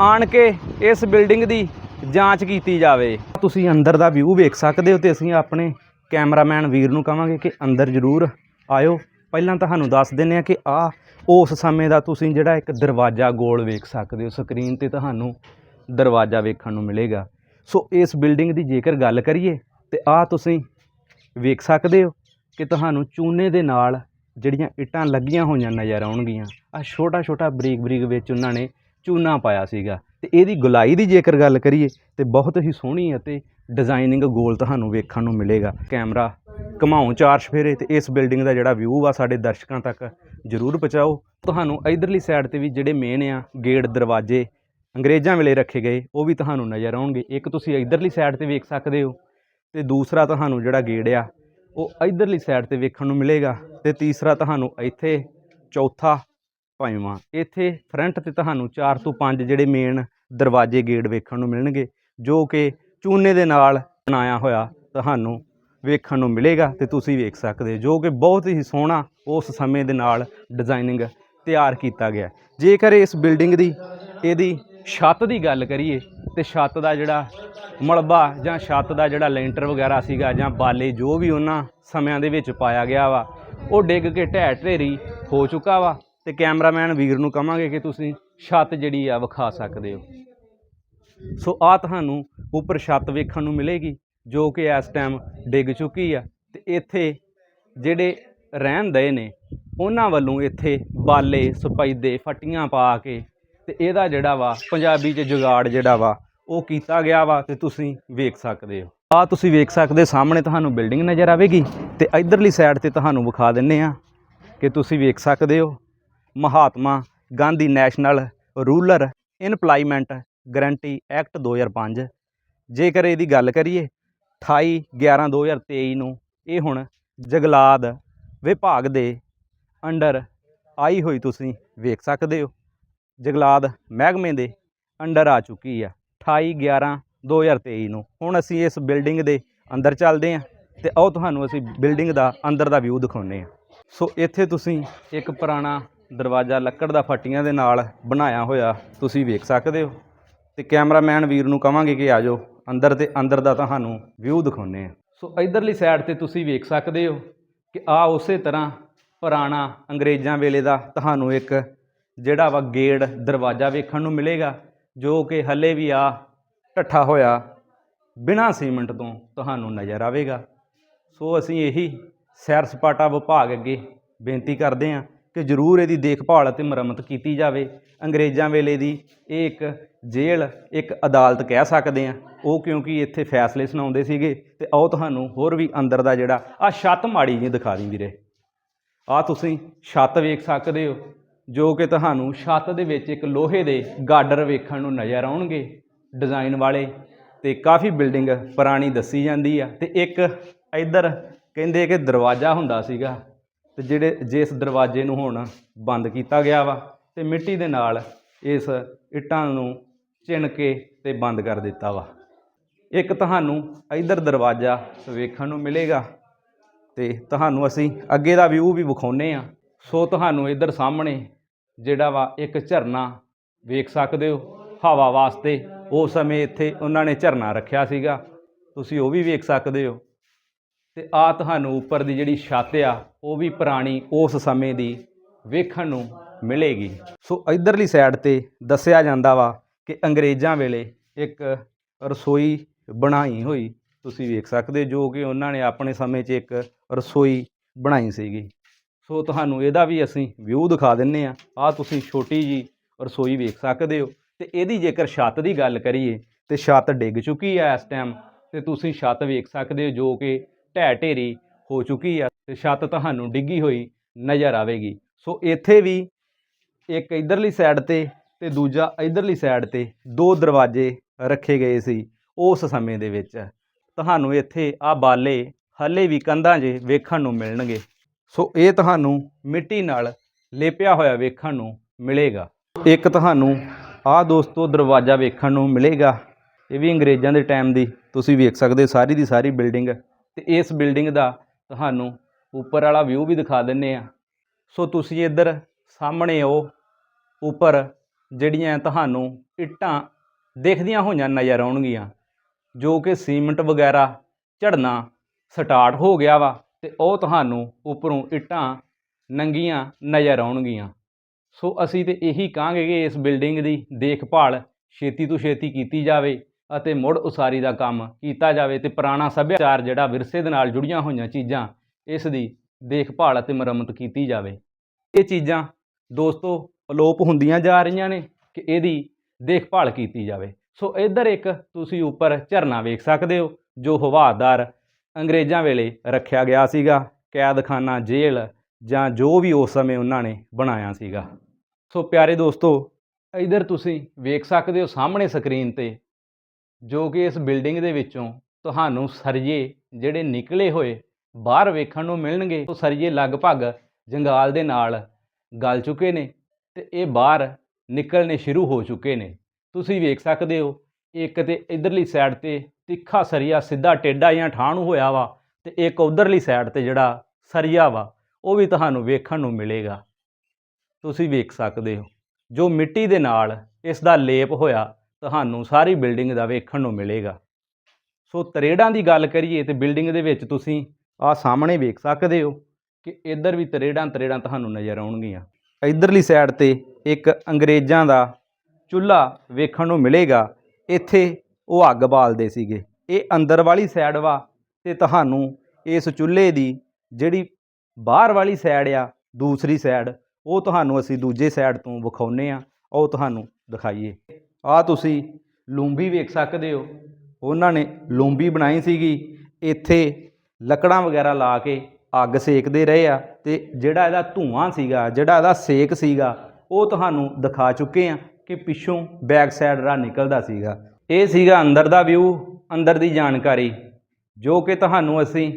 ਆਣ ਕੇ ਇਸ ਬਿਲਡਿੰਗ ਦੀ ਜਾਂਚ ਕੀਤੀ ਜਾਵੇ। ਤੁਸੀਂ ਅੰਦਰ ਦਾ ਵਿਊ ਵੇਖ ਸਕਦੇ ਹੋ ਤੇ ਅਸੀਂ ਆਪਣੇ ਕੈਮਰਾਮੈਨ ਵੀਰ ਨੂੰ ਕਹਾਂਗੇ ਕਿ ਅੰਦਰ ਜ਼ਰੂਰ ਆਇਓ। ਪਹਿਲਾਂ ਤੁਹਾਨੂੰ ਦੱਸ ਦਿੰਨੇ ਆ ਕਿ ਆ, ਉਸ ਸਮੇਂ ਦਾ ਤੁਸੀਂ ਜਿਹੜਾ ਇੱਕ ਦਰਵਾਜ਼ਾ ਗੋਲ ਵੇਖ ਸਕਦੇ ਹੋ, ਸਕਰੀਨ ਤੇ ਤੁਹਾਨੂੰ ਦਰਵਾਜ਼ਾ ਵੇਖਣ ਨੂੰ ਮਿਲੇਗਾ। ਸੋ ਇਸ ਬਿਲਡਿੰਗ ਦੀ ਜੇਕਰ ਗੱਲ ਕਰੀਏ, ਤੇ ਆ ਤੁਸੀਂ ਵੇਖ ਸਕਦੇ ਹੋ ਕਿ ਤੁਹਾਨੂੰ ਚੂਨੇ ਦੇ ਨਾਲ ਜਿਹੜੀਆਂ ਇੱਟਾਂ ਲੱਗੀਆਂ ਹੋਈਆਂ ਨਜ਼ਰ ਆਉਣਗੀਆਂ। ਆ ਛੋਟਾ ਛੋਟਾ ਬਰੀਕ ਬਰੀਕ ਵਿੱਚ ਉਹਨਾਂ ਨੇ ਚੂਨਾ ਪਾਇਆ ਸੀਗਾ। ਤੇ ਇਹਦੀ ਗੁਲਾਈ ਦੀ ਜੇਕਰ ਗੱਲ ਕਰੀਏ, ਤੇ ਬਹੁਤ ਹੀ ਸੋਹਣੀ ਅਤੇ ਡਿਜ਼ਾਈਨਿੰਗ ਗੋਲ ਤੁਹਾਨੂੰ ਵੇਖਣ ਨੂੰ ਮਿਲੇਗਾ। ਕੈਮਰਾ ਘਮਾਉ ਚਾਰ ਸਫੇਰੇ ਤੇ ਇਸ ਬਿਲਡਿੰਗ ਦਾ ਜਿਹੜਾ ਵਿਊ ਆ ਸਾਡੇ ਦਰਸ਼ਕਾਂ ਤੱਕ ਜਰੂਰ ਪਹੁੰਚਾਓ। ਤੁਹਾਨੂੰ ਇਧਰਲੀ ਸਾਈਡ ਤੇ ਵੀ ਜਿਹੜੇ ਮੇਨ ਆ ਗੇਟ ਦਰਵਾਜ਼ੇ ਅੰਗਰੇਜ਼ਾਂ ਵੇਲੇ ਰੱਖੇ ਗਏ, ਉਹ ਵੀ ਤੁਹਾਨੂੰ ਨਜ਼ਰ ਆਉਣਗੇ। ਇੱਕ ਤੁਸੀਂ ਇਧਰਲੀ ਸਾਈਡ ਤੇ ਵੇਖ ਸਕਦੇ ਹੋ ਤੇ ਦੂਸਰਾ ਤੁਹਾਨੂੰ ਜਿਹੜਾ ਗੇਟ ਆ, ਉਹ ਇਧਰਲੀ ਸਾਈਡ ਤੇ ਵੇਖਣ ਨੂੰ ਮਿਲੇਗਾ ਤੇ ਤੀਸਰਾ ਤੁਹਾਨੂੰ ਇੱਥੇ ਚੌਥਾ ਪੰਜਵਾਂ ਇੱਥੇ ਫਰੰਟ ਤੇ ਤੁਹਾਨੂੰ 4 ਤੋਂ 5 ਜਿਹੜੇ ਮੇਨ ਦਰਵਾਜ਼ੇ ਗੇਟ ਵੇਖਣ ਨੂੰ ਮਿਲਣਗੇ, ਜੋ ਕਿ ਚੂਨੇ ਦੇ ਨਾਲ ਬਣਾਇਆ ਹੋਇਆ ਤੁਹਾਨੂੰ ਵੇਖਣ ਨੂੰ ਮਿਲੇਗਾ ਤੇ ਤੁਸੀਂ ਵੇਖ ਸਕਦੇ ਜੋ ਕਿ ਬਹੁਤ ਹੀ ਸੋਹਣਾ ਉਸ ਸਮੇਂ ਦੇ ਨਾਲ ਡਿਜ਼ਾਈਨਿੰਗ ਤਿਆਰ ਕੀਤਾ ਗਿਆ। ਜੇਕਰ ਇਸ ਬਿਲਡਿੰਗ ਦੀ, ਇਹਦੀ ਛੱਤ ਦੀ ਗੱਲ ਕਰੀਏ, ਤੇ ਛੱਤ ਦਾ ਜਿਹੜਾ ਮਲਬਾ ਜਾਂ ਛੱਤ ਦਾ ਜਿਹੜਾ ਲੈਂਟਰ ਵਗੈਰਾ ਸੀਗਾ ਜਾਂ ਬਾਲੇ ਜੋ ਵੀ ਉਹਨਾਂ ਸਮਿਆਂ ਦੇ ਵਿੱਚ ਪਾਇਆ ਗਿਆ ਵਾ, ਉਹ ਡਿੱਗ ਕੇ ਢਹਿ ਢੇਰੀ ਹੋ ਚੁੱਕਾ ਵਾ। ਤੇ ਕੈਮਰਾਮੈਨ ਵੀਰ ਨੂੰ ਕਵਾਂਗੇ ਕਿ ਤੁਸੀਂ ਛੱਤ ਜਿਹੜੀ ਆ ਵਿਖਾ ਸਕਦੇ ਹੋ। ਸੋ ਆ ਤੁਹਾਨੂੰ ਉੱਪਰ ਛੱਤ ਵੇਖਣ ਨੂੰ ਮਿਲੇਗੀ, ਜੋ ਕਿ ਇਸ ਟਾਈਮ ਡਿੱਗ ਚੁੱਕੀ ਆ ਤੇ ਇੱਥੇ ਜਿਹੜੇ ਰਹਿਣ ਦਏ ਨੇ, ਉਹਨਾਂ ਵੱਲੋਂ ਇੱਥੇ ਬਾਲੇ ਸਪਾਈਦੇ ਫੱਟੀਆਂ ਪਾ ਕੇ ਤੇ ਇਹਦਾ ਜਿਹੜਾ ਵਾ, ਪੰਜਾਬੀ 'ਚ ਜੁਗਾੜ ਜਿਹੜਾ ਵਾ, ਉਹ ਕੀਤਾ ਗਿਆ ਵਾ ਤੇ ਤੁਸੀਂ ਵੇਖ ਸਕਦੇ ਹੋ। ਆ ਤੁਸੀਂ ਵੇਖ ਸਕਦੇ, ਸਾਹਮਣੇ ਤੁਹਾਨੂੰ ਬਿਲਡਿੰਗ ਨਜ਼ਰ ਆਵੇਗੀ ਤੇ ਇਧਰਲੀ ਸਾਈਡ ਤੇ ਤੁਹਾਨੂੰ ਵਿਖਾ ਦਿੰਨੇ ਆ ਕਿ ਤੁਸੀਂ ਵੇਖ ਸਕਦੇ ਹੋ Mahatma Gandhi national rural employment guarantee act 2005 ਜੇਕਰ ਇਹਦੀ ਗੱਲ ਕਰੀਏ 28 11 2023 ਨੂੰ ਇਹ ਹੁਣ ਜਗਲਾਦ ਵਿਭਾਗ ਦੇ ਅੰਡਰ ਆਈ ਹੋਈ ਤੁਸੀਂ ਵੇਖ ਸਕਦੇ ਹੋ। ਜਗਲਾਦ ਮਹਿਕਮੇ ਦੇ ਅੰਡਰ ਆ ਚੁੱਕੀ ਆ 28 11 2023 ਨੂੰ। ਹੁਣ ਅਸੀਂ ਇਸ ਬਿਲਡਿੰਗ ਦੇ ਅੰਦਰ ਚੱਲਦੇ ਹਾਂ ਤੇ ਆਓ ਤੁਹਾਨੂੰ ਅਸੀਂ ਬਿਲਡਿੰਗ ਦਾ ਅੰਦਰ ਦਾ ਵਿਊ ਦਿਖਾਉਂਦੇ ਹਾਂ। ਸੋ ਇੱਥੇ ਤੁਸੀਂ ਇੱਕ ਪੁਰਾਣਾ ਦਰਵਾਜ਼ਾ ਲੱਕੜ ਦਾ ਫੱਟੀਆਂ ਦੇ ਨਾਲ ਬਣਾਇਆ ਹੋਇਆ, ਤੁਸੀਂ ਵੇਖ ਸਕਦੇ ਹੋ। ਤੇ ਕੈਮਰਾਮੈਨ ਵੀਰ ਨੂੰ ਕਵਾਂਗੇ ਕਿ ਆ ਜਾਓ, ਅੰਦਰ ਤੇ ਅੰਦਰ ਦਾ ਤੁਹਾਨੂੰ ਵਿਊ ਦਿਖਾਉਂਦੇ ਆ ਸੋ ਇਧਰਲੀ ਸਾਈਡ ਤੇ ਤੁਸੀਂ ਵੇਖ ਸਕਦੇ ਹੋ ਕਿ ਆ ਉਸੇ ਤਰ੍ਹਾਂ ਪੁਰਾਣਾ ਅੰਗਰੇਜ਼ਾਂ ਵੇਲੇ ਦਾ ਤੁਹਾਨੂੰ ਇੱਕ ਜਿਹੜਾ ਵਾ ਗੇੜ ਦਰਵਾਜ਼ਾ ਵੇਖਣ ਨੂੰ ਮਿਲੇਗਾ, ਜੋ ਕਿ ਹੱਲੇ ਵੀ ਆ ਢੱਠਾ ਹੋਇਆ ਬਿਨਾਂ ਸੀਮੈਂਟ ਤੋਂ ਤੁਹਾਨੂੰ ਨਜ਼ਰ ਆਵੇਗਾ। ਸੋ ਅਸੀਂ ਇਹੀ ਸੈਰ ਸਪਾਟਾ ਵਿਭਾਗ ਅੱਗੇ ਬੇਨਤੀ ਕਰਦੇ ਹਾਂ ਕਿ ਜ਼ਰੂਰ ਇਹਦੀ ਦੇਖਭਾਲ ਅਤੇ ਮੁਰੰਮਤ ਕੀਤੀ ਜਾਵੇ। ਅੰਗਰੇਜ਼ਾਂ ਵੇਲੇ ਦੀ ਇਹ ਇੱਕ ਜੇਲ੍ਹ, ਇੱਕ ਅਦਾਲਤ ਕਹਿ ਸਕਦੇ ਹਾਂ। ਉਹ ਕਿਉਂਕਿ ਇੱਥੇ ਫੈਸਲੇ ਸੁਣਾਉਂਦੇ ਸੀਗੇ ਤੇ ਆਓ ਤੁਹਾਨੂੰ ਹੋਰ ਵੀ ਅੰਦਰ ਦਾ ਜਿਹੜਾ ਆ ਛੱਤ ਮਾੜੀ ਜੀ ਦਿਖਾ ਦੀ ਵੀਰੇ। ਆ ਤੁਸੀਂ ਛੱਤ ਵੇਖ ਸਕਦੇ ਹੋ, ਜੋ ਕਿ ਤੁਹਾਨੂੰ ਛੱਤ ਦੇ ਵਿੱਚ ਇੱਕ ਲੋਹੇ ਦੇ ਗਾਡਰ ਵੇਖਣ ਨੂੰ ਨਜ਼ਰ ਆਉਣਗੇ। ਡਿਜ਼ਾਈਨ ਵਾਲੇ ਤੇ ਕਾਫੀ ਬਿਲਡਿੰਗ ਪੁਰਾਣੀ ਦੱਸੀ ਜਾਂਦੀ ਆ ਤੇ ਇੱਕ ਇੱਧਰ ਕਹਿੰਦੇ ਕਿ ਦਰਵਾਜ਼ਾ ਹੁੰਦਾ ਸੀਗਾ। ਤੇ ਜਿਹੜੇ ਜਿਸ ਦਰਵਾਜ਼ੇ ਨੂੰ ਹੁਣ ਬੰਦ ਕੀਤਾ ਗਿਆ ਵਾ ਤੇ ਮਿੱਟੀ ਦੇ ਨਾਲ ਇਸ ਇੱਟਾਂ ਨੂੰ ਚਿਣ ਕੇ ਤੇ ਬੰਦ ਕਰ ਦਿੱਤਾ ਵਾ। ਇੱਕ ਤੁਹਾਨੂੰ ਇੱਧਰ ਦਰਵਾਜ਼ਾ ਵੇਖਣ ਨੂੰ ਮਿਲੇਗਾ ਤੇ ਤੁਹਾਨੂੰ ਅਸੀਂ ਅੱਗੇ ਦਾ ਵਿਊ ਵੀ ਵਿਖਾਉਨੇ ਆ ਸੋ ਤੁਹਾਨੂੰ ਇੱਧਰ ਸਾਹਮਣੇ ਜਿਹੜਾ ਵਾ ਇੱਕ ਝਰਨਾ ਵੇਖ ਸਕਦੇ ਹੋ। ਹਵਾ ਵਾਸਤੇ ਉਸ ਸਮੇਂ ਇੱਥੇ ਉਹਨਾਂ ਨੇ ਝਰਨਾ ਰੱਖਿਆ ਸੀਗਾ। ਤੁਸੀਂ ਉਹ ਵੀ ਵੇਖ ਸਕਦੇ ਹੋ। ਤੇ ਆ ਤੁਹਾਨੂੰ ਉੱਪਰ ਦੀ ਜਿਹੜੀ ਛੱਤ ਆ, ਉਹ ਵੀ ਪੁਰਾਣੀ ਉਸ ਸਮੇਂ ਦੀ ਵੇਖਣ ਨੂੰ ਮਿਲੇਗੀ। ਸੋ ਇਧਰਲੀ ਸਾਈਡ ਤੇ ਦੱਸਿਆ ਜਾਂਦਾ ਵਾ ਕਿ ਅੰਗਰੇਜ਼ਾਂ ਵੇਲੇ ਇੱਕ ਰਸੋਈ ਬਣਾਈ ਹੋਈ ਤੁਸੀਂ ਵੇਖ ਸਕਦੇ ਹੋ ਜੋ ਕਿ ਉਹਨਾਂ ਨੇ ਆਪਣੇ ਸਮੇਂ 'ਚ ਇੱਕ ਰਸੋਈ ਬਣਾਈ ਸੀਗੀ। ਸੋ ਤੁਹਾਨੂੰ ਇਹਦਾ ਵੀ ਅਸੀਂ ਵਿਊ ਦਿਖਾ ਦਿੰਨੇ ਆ। ਆ ਤੁਸੀਂ ਛੋਟੀ ਜੀ ਰਸੋਈ ਵੇਖ ਸਕਦੇ ਹੋ ਤੇ ਇਹਦੀ ਜੇਕਰ ਛੱਤ ਦੀ ਗੱਲ ਕਰੀਏ ਤੇ ਛੱਤ ਡਿੱਗ ਚੁੱਕੀ ਆ ਇਸ ਟਾਈਮ ਤੇ ਤੁਸੀਂ ਛੱਤ ਵੇਖ ਸਕਦੇ ਹੋ ਜੋ ਕਿ ਢਹਿ ਢੇਰੀ ਹੋ ਚੁੱਕੀ ਆ ਤੇ ਛੱਤ ਤੁਹਾਨੂੰ ਡਿੱਗੀ ਹੋਈ ਨਜ਼ਰ ਆਵੇਗੀ। ਸੋ ਇੱਥੇ ਵੀ ਇੱਕ ਇਧਰਲੀ ਸਾਈਡ ਤੇ ਤੇ ਦੂਜਾ ਇਧਰਲੀ ਸਾਈਡ ਤੇ ਦੋ ਦਰਵਾਜ਼ੇ ਰੱਖੇ ਗਏ ਸੀ ਉਸ ਸਮੇਂ ਦੇ ਵਿੱਚ। ਤੁਹਾਨੂੰ ਇੱਥੇ ਆ ਬਾਲੇ ਹੱਲੇ ਵੀ ਕੰਧਾਂ 'ਚ ਵੇਖਣ ਨੂੰ ਮਿਲਣਗੇ। ਸੋ ਇਹ ਤੁਹਾਨੂੰ ਮਿੱਟੀ ਨਾਲ ਲੇਪਿਆ ਹੋਇਆ ਵੇਖਣ ਨੂੰ ਮਿਲੇਗਾ। ਇੱਕ ਤੁਹਾਨੂੰ ਆਹ ਦੋਸਤੋ ਦਰਵਾਜ਼ਾ ਵੇਖਣ ਨੂੰ ਮਿਲੇਗਾ। ਇਹ ਵੀ ਅੰਗਰੇਜ਼ਾਂ ਦੇ ਟਾਈਮ ਦੀ ਤੁਸੀਂ ਵੇਖ ਸਕਦੇ ਹੋ, ਸਾਰੀ ਦੀ ਸਾਰੀ ਬਿਲਡਿੰਗ ਤੇ ਇਸ ਬਿਲਡਿੰਗ ਦਾ ਤੁਹਾਨੂੰ ਉੱਪਰ ਵਾਲਾ ਵਿਊ ਵੀ ਦਿਖਾ ਦਿੰਨੇ ਆ। ਸੋ ਤੁਸੀਂ ਇੱਧਰ ਸਾਹਮਣੇ ਉਹ ਉੱਪਰ ਜਿਹੜੀਆਂ ਤੁਹਾਨੂੰ ਇੱਟਾਂ ਦੇਖਦੀਆਂ ਹੋਈਆਂ ਨਜ਼ਰ ਆਉਣਗੀਆਂ, ਜੋ ਕਿ ਸੀਮੈਂਟ ਵਗੈਰਾ ਝੜਨਾ ਸਟਾਰਟ ਹੋ ਗਿਆ ਵਾ ਤੇ ਉਹ ਤੁਹਾਨੂੰ ਉੱਪਰੋਂ ਇੱਟਾਂ ਨੰਗੀਆਂ ਨਜ਼ਰ ਆਉਣਗੀਆਂ। ਸੋ ਅਸੀਂ ਤੇ ਇਹੀ ਕਹਾਂਗੇ ਕਿ ਇਸ ਬਿਲਡਿੰਗ ਦੀ ਦੇਖਭਾਲ ਛੇਤੀ ਤੋਂ ਛੇਤੀ ਕੀਤੀ ਜਾਵੇ। ਅਤੇ ਮੁੜ ਉਸਾਰੀ ਦਾ ਕੰਮ ਕੀਤਾ ਜਾਵੇ ਤੇ ਪੁਰਾਣਾ ਸੱਭਿਆਚਾਰ ਜਿਹੜਾ ਵਿਰਸੇ ਦੇ ਨਾਲ ਜੁੜੀਆਂ ਹੋਈਆਂ ਚੀਜ਼ਾਂ, ਇਸ ਦੀ ਦੇਖਭਾਲ ਅਤੇ ਮੁਰੰਮਤ ਕੀਤੀ ਜਾਵੇ। ਇਹ ਚੀਜ਼ਾਂ ਦੋਸਤੋ ਅਲੋਪ ਹੁੰਦੀਆਂ ਜਾ ਰਹੀਆਂ ਨੇ ਕਿ ਇਹਦੀ ਦੇਖਭਾਲ ਕੀਤੀ ਜਾਵੇ। ਸੋ ਇੱਧਰ ਇੱਕ ਤੁਸੀਂ ਉੱਪਰ ਝਰਨਾ ਵੇਖ ਸਕਦੇ ਹੋ, ਜੋ ਹਵਾਦਾਰ ਅੰਗਰੇਜ਼ਾਂ ਵੇਲੇ ਰੱਖਿਆ ਗਿਆ ਸੀਗਾ, ਕੈਦਖਾਨਾ ਜੇਲ੍ਹ ਜਾਂ ਜੋ ਵੀ ਉਸ ਸਮੇਂ ਉਹਨਾਂ ਨੇ ਬਣਾਇਆ ਸੀਗਾ। ਸੋ ਪਿਆਰੇ ਦੋਸਤੋ, ਇੱਧਰ ਤੁਸੀਂ ਵੇਖ ਸਕਦੇ ਹੋ ਸਾਹਮਣੇ ਸਕਰੀਨ ਤੇ ਜੋ ਕਿ ਇਸ ਬਿਲਡਿੰਗ ਦੇ ਵਿੱਚੋਂ ਤੁਹਾਨੂੰ ਸਰੀਏ ਜਿਹੜੇ ਨਿਕਲੇ ਹੋਏ ਬਾਹਰ ਵੇਖਣ ਨੂੰ ਮਿਲਣਗੇ, ਉਹ ਸਰੀਏ ਲਗਭਗ ਜੰਗਾਲ ਦੇ ਨਾਲ ਗਲ ਚੁੱਕੇ ਨੇ ਤੇ ਇਹ ਬਾਹਰ ਨਿਕਲਣੇ ਸ਼ੁਰੂ ਹੋ ਚੁੱਕੇ ਨੇ। ਤੁਸੀਂ ਵੇਖ ਸਕਦੇ ਹੋ, ਇੱਕ ਤੇ ਇਧਰਲੀ ਸਾਈਡ ਤੇ ਤਿੱਖਾ ਸਰੀਆ, ਸਿੱਧਾ ਟੇਢਾ ਜਾਂ ਠਾਹ ਨੂੰ ਹੋਇਆ ਵਾ ਤੇ ਇੱਕ ਉਧਰਲੀ ਸਾਈਡ ਤੇ ਜਿਹੜਾ ਸਰੀਆ ਵਾ, ਉਹ ਵੀ ਤੁਹਾਨੂੰ ਵੇਖਣ ਨੂੰ ਮਿਲੇਗਾ। ਤੁਸੀਂ ਵੇਖ ਸਕਦੇ ਹੋ, ਜੋ ਮਿੱਟੀ ਦੇ ਨਾਲ ਇਸ ਦਾ ਲੇਪ ਹੋਇਆ ਤੁਹਾਨੂੰ ਸਾਰੀ ਬਿਲਡਿੰਗ ਦਾ ਵੇਖਣ ਨੂੰ ਮਿਲੇਗਾ। ਸੋ ਤਰੇੜਾਂ ਦੀ ਗੱਲ ਕਰੀਏ ਤੇ ਬਿਲਡਿੰਗ ਦੇ ਵਿੱਚ ਤੁਸੀਂ ਆਹ ਸਾਹਮਣੇ ਵੇਖ ਸਕਦੇ ਹੋ ਕਿ ਇੱਧਰ ਵੀ ਤਰੇੜਾਂ ਤਰੇੜਾਂ ਤੁਹਾਨੂੰ ਨਜ਼ਰ ਆਉਣਗੀਆਂ। ਇਧਰਲੀ ਸਾਈਡ ਤੇ ਇੱਕ ਅੰਗਰੇਜ਼ਾਂ ਦਾ ਚੁੱਲ੍ਹਾ ਵੇਖਣ ਨੂੰ ਮਿਲੇਗਾ। ਇੱਥੇ ਉਹ ਅੱਗ ਬਾਲਦੇ ਸੀਗੇ। ਇਹ ਅੰਦਰ ਵਾਲੀ ਸਾਈਡ ਵਾ ਤੇ ਤੁਹਾਨੂੰ ਇਸ ਚੁੱਲ੍ਹੇ ਦੀ ਜਿਹੜੀ ਬਾਹਰ ਵਾਲੀ ਸਾਈਡ ਆ, ਦੂਸਰੀ ਸਾਈਡ ਉਹ ਤੁਹਾਨੂੰ ਅਸੀਂ ਦੂਜੇ ਸਾਈਡ ਤੋਂ ਵਿਖਾਉਨੇ ਆ ਉਹ ਤੁਹਾਨੂੰ ਦਿਖਾਈਏ। ਆ ਤੁਸੀਂ ਲੂੰਬੀ ਵੇਖ ਸਕਦੇ ਹੋ। ਉਹਨਾਂ ਨੇ ਲੂੰਬੀ ਬਣਾਈ ਸੀਗੀ। ਇੱਥੇ ਲੱਕੜਾਂ ਵਗੈਰਾ ਲਾ ਕੇ ਅੱਗ ਸੇਕਦੇ ਰਹੇ ਆ ਤੇ ਜਿਹੜਾ ਇਹਦਾ ਧੂਆਂ ਸੀਗਾ, ਜਿਹੜਾ ਇਹਦਾ ਸੇਕ ਸੀਗਾ, ਉਹ ਤੁਹਾਨੂੰ ਦਿਖਾ ਚੁੱਕੇ ਆ ਕਿ ਪਿੱਛੋਂ ਬੈਕ ਸਾਈਡ ਰਾ ਨਿਕਲਦਾ ਸੀਗਾ। ਇਹ ਸੀਗਾ ਅੰਦਰ ਦਾ ਵਿਊ ਅੰਦਰ ਦੀ ਜਾਣਕਾਰੀ, ਜੋ ਕਿ ਤੁਹਾਨੂੰ ਅਸੀਂ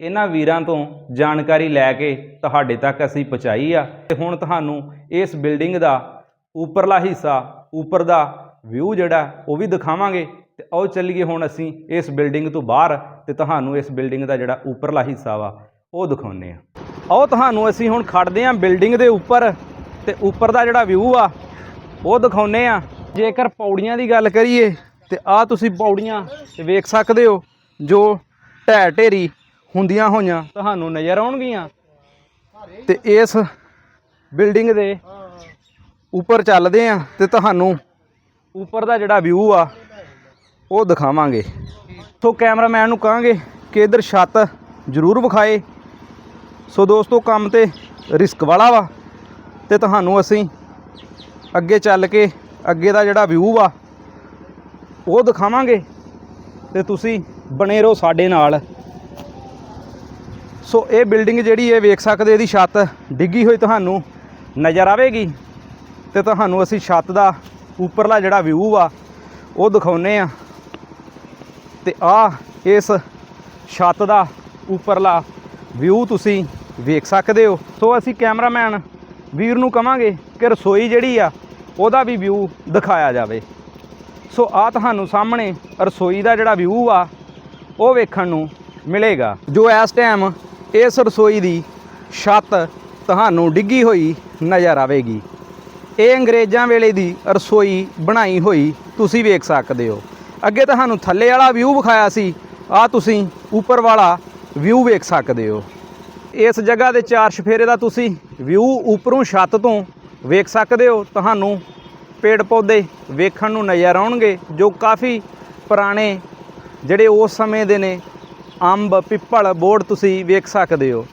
ਇਹਨਾਂ ਵੀਰਾਂ ਤੋਂ ਜਾਣਕਾਰੀ ਲੈ ਕੇ ਤੁਹਾਡੇ ਤੱਕ ਅਸੀਂ ਪਹੁੰਚਾਈ ਆ। ਤੇ ਹੁਣ ਤੁਹਾਨੂੰ ਇਸ ਬਿਲਡਿੰਗ ਦਾ ਉੱਪਰਲਾ ਹਿੱਸਾ, ਉੱਪਰ ਦਾ ਵਿਊ ਜਿਹੜਾ, ਉਹ ਵੀ ਦਿਖਾਵਾਂਗੇ। ਤੇ ਆਓ ਚੱਲੀਏ ਹੁਣ ਅਸੀਂ ਇਸ ਬਿਲਡਿੰਗ ਤੋਂ ਬਾਹਰ ਤੇ ਤੁਹਾਨੂੰ ਇਸ ਬਿਲਡਿੰਗ ਦਾ ਜਿਹੜਾ ਉੱਪਰਲਾ ਹਿੱਸਾ ਵਾ, ਉਹ ਦਿਖਾਉਂਦੇ ਆ ਆਓ ਤੁਹਾਨੂੰ ਅਸੀਂ ਹੁਣ ਖੜਦੇ ਆ ਬਿਲਡਿੰਗ ਦੇ ਉੱਪਰ ਤੇ ਉੱਪਰ ਦਾ ਜਿਹੜਾ ਵਿਊ ਆ, ਉਹ ਦਿਖਾਉਂਦੇ ਆ ਜੇਕਰ ਪੌੜੀਆਂ ਦੀ ਗੱਲ ਕਰੀਏ ਤੇ ਆ ਤੁਸੀਂ ਪੌੜੀਆਂ ਵੇਖ ਸਕਦੇ ਹੋ, ਜੋ ਢਹਿ ਢੇਰੀ ਹੁੰਦੀਆਂ ਹੋਈਆਂ ਤੁਹਾਨੂੰ ਨਜ਼ਰ ਆਉਣਗੀਆਂ। ਤੇ ਇਸ ਬਿਲਡਿੰਗ ਦੇ ਉੱਪਰ ਚੱਲਦੇ ਆ ਤੇ ਤੁਹਾਨੂੰ ਉੱਪਰ ਦਾ ਜਿਹੜਾ ਵਿਊ ਆ, ਉਹ ਦਿਖਾਵਾਂਗੇ। ਸੋ ਕੈਮਰਾਮੈਨ ਨੂੰ ਕਹਾਂਗੇ ਕਿ ਇਧਰ ਛੱਤ ਜ਼ਰੂਰ ਵਿਖਾਏ। ਸੋ ਦੋਸਤੋ, ਕੰਮ ਤੇ ਰਿਸਕ ਵਾਲਾ ਵਾ ਤੇ ਤੁਹਾਨੂੰ ਅਸੀਂ ਅੱਗੇ ਚੱਲ ਕੇ ਅੱਗੇ ਦਾ ਜਿਹੜਾ ਵਿਊ ਆ, ਉਹ ਦਿਖਾਵਾਂਗੇ ਤੇ ਤੁਸੀਂ ਬਣੇ ਰਹੋ ਸਾਡੇ ਨਾਲ। ਸੋ ਇਹ ਬਿਲਡਿੰਗ ਜਿਹੜੀ ਇਹ ਵੇਖ ਸਕਦੇ, ਇਹਦੀ ਛੱਤ ਡਿੱਗੀ ਹੋਈ ਤੁਹਾਨੂੰ ਨਜ਼ਰ ਆਵੇਗੀ ਤੇ ਤੁਹਾਨੂੰ ਅਸੀਂ ਛੱਤ ਦਾ ਉੱਪਰਲਾ ਜਿਹੜਾ ਵਿਊ ਆ, ਉਹ ਦਿਖਾਉਨੇ ਆ। ਤੇ ਆ ਇਸ ਛੱਤ ਦਾ ਉੱਪਰਲਾ ਵਿਊ ਤੁਸੀਂ ਵੇਖ ਸਕਦੇ ਹੋ। ਸੋ ਅਸੀਂ ਕੈਮਰਾਮੈਨ ਵੀਰ ਨੂੰ ਕਵਾਂਗੇ ਕਿ ਰਸੋਈ ਜਿਹੜੀ ਆ, ਉਹਦਾ ਵੀ ਵਿਊ ਦਿਖਾਇਆ ਜਾਵੇ। ਸੋ ਆ ਤੁਹਾਨੂੰ ਸਾਹਮਣੇ ਰਸੋਈ ਦਾ ਜਿਹੜਾ ਵਿਊ ਆ, ਉਹ ਵੇਖਣ ਨੂੰ ਮਿਲੇਗਾ। ਜੋ ਇਸ ਟਾਈਮ ਇਸ ਰਸੋਈ ਦੀ ਛੱਤ ਤੁਹਾਨੂੰ ਡਿੱਗੀ ਹੋਈ ਨਜ਼ਰ ਆਵੇਗੀ। ਇਹ ਅੰਗਰੇਜ਼ਾਂ ਵੇਲੇ ਦੀ ਰਸੋਈ ਬਣਾਈ ਹੋਈ ਤੁਸੀਂ ਵੇਖ ਸਕਦੇ ਹੋ। ਅੱਗੇ ਤੁਹਾਨੂੰ ਥੱਲੇ ਵਾਲਾ ਵਿਊ ਵਿਖਾਇਆ ਸੀ ਆ ਤੁਸੀਂ ਉੱਪਰ ਵਾਲਾ ਵਿਊ ਵੇਖ ਸਕਦੇ ਹੋ। ਇਸ ਜਗ੍ਹਾ ਦੇ ਚਾਰ ਛਫੇਰੇ ਦਾ ਤੁਸੀਂ ਵਿਊ ਉੱਪਰੋਂ ਛੱਤ ਤੋਂ ਵੇਖ ਸਕਦੇ ਹੋ। ਤੁਹਾਨੂੰ ਪੇੜ ਪੌਦੇ ਵੇਖਣ ਨੂੰ ਨਜ਼ਰ ਆਉਣਗੇ, ਜੋ ਕਾਫੀ ਪੁਰਾਣੇ ਜਿਹੜੇ ਉਸ ਸਮੇਂ ਦੇ ਨੇ, ਅੰਬ, ਪਿੱਪਲ, ਬੋੜ ਤੁਸੀਂ ਵੇਖ ਸਕਦੇ ਹੋ।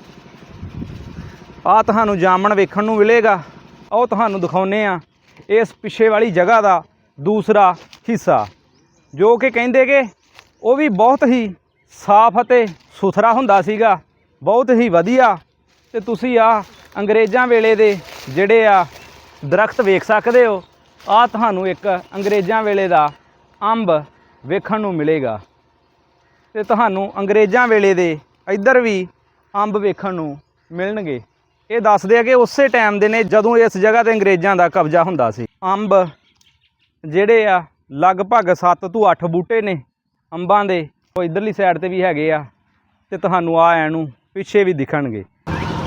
ਆ ਤੁਹਾਨੂੰ ਜਾਮਣ ਵੇਖਣ ਨੂੰ ਮਿਲੇਗਾ। ਉਹ ਤੁਹਾਨੂੰ ਦਿਖਾਉਨੇ ਆ ਇਸ ਪਿੱਛੇ ਵਾਲੀ ਜਗ੍ਹਾ ਦਾ ਦੂਸਰਾ ਹਿੱਸਾ, ਜੋ ਕਿ ਕਹਿੰਦੇ ਕਿ ਉਹ ਵੀ ਬਹੁਤ ਹੀ ਸਾਫ਼ ਅਤੇ ਸੁਥਰਾ ਹੁੰਦਾ ਸੀਗਾ, ਬਹੁਤ ਹੀ ਵਧੀਆ। ਤੇ ਤੁਸੀਂ ਆ ਅੰਗਰੇਜ਼ਾਂ ਵੇਲੇ ਦੇ ਜਿਹੜੇ ਆ ਦਰਖਤ ਵੇਖ ਸਕਦੇ ਹੋ ਆ ਤੁਹਾਨੂੰ ਇੱਕ ਅੰਗਰੇਜ਼ਾਂ ਵੇਲੇ ਦਾ ਅੰਬ ਵੇਖਣ ਨੂੰ ਮਿਲੇਗਾ। ਤੇ ਤੁਹਾਨੂੰ ਅੰਗਰੇਜ਼ਾਂ ਵੇਲੇ ਦੇ ਇੱਧਰ ਵੀ ਅੰਬ ਵੇਖਣ ਨੂੰ ਮਿਲਣਗੇ। ਇਹ ਦੱਸਦੇ ਆ ਕਿ ਉਸੇ ਟਾਈਮ ਦੇ ਨੇ ਜਦੋਂ ਇਸ ਜਗ੍ਹਾ ਤੇ ਅੰਗਰੇਜ਼ਾਂ ਦਾ ਕਬਜ਼ਾ ਹੁੰਦਾ ਸੀ। ਅੰਬ ਜਿਹੜੇ ਆ, ਲਗਭਗ 7 ਤੋਂ 8 ਬੂਟੇ ਨੇ ਅੰਬਾਂ ਦੇ। ਉਹ ਇਧਰਲੀ ਸਾਈਡ ਤੇ ਵੀ ਹੈਗੇ ਆ ਤੇ ਤੁਹਾਨੂੰ ਆ ਐ ਨੂੰ ਪਿੱਛੇ ਵੀ ਦਿਖਣਗੇ।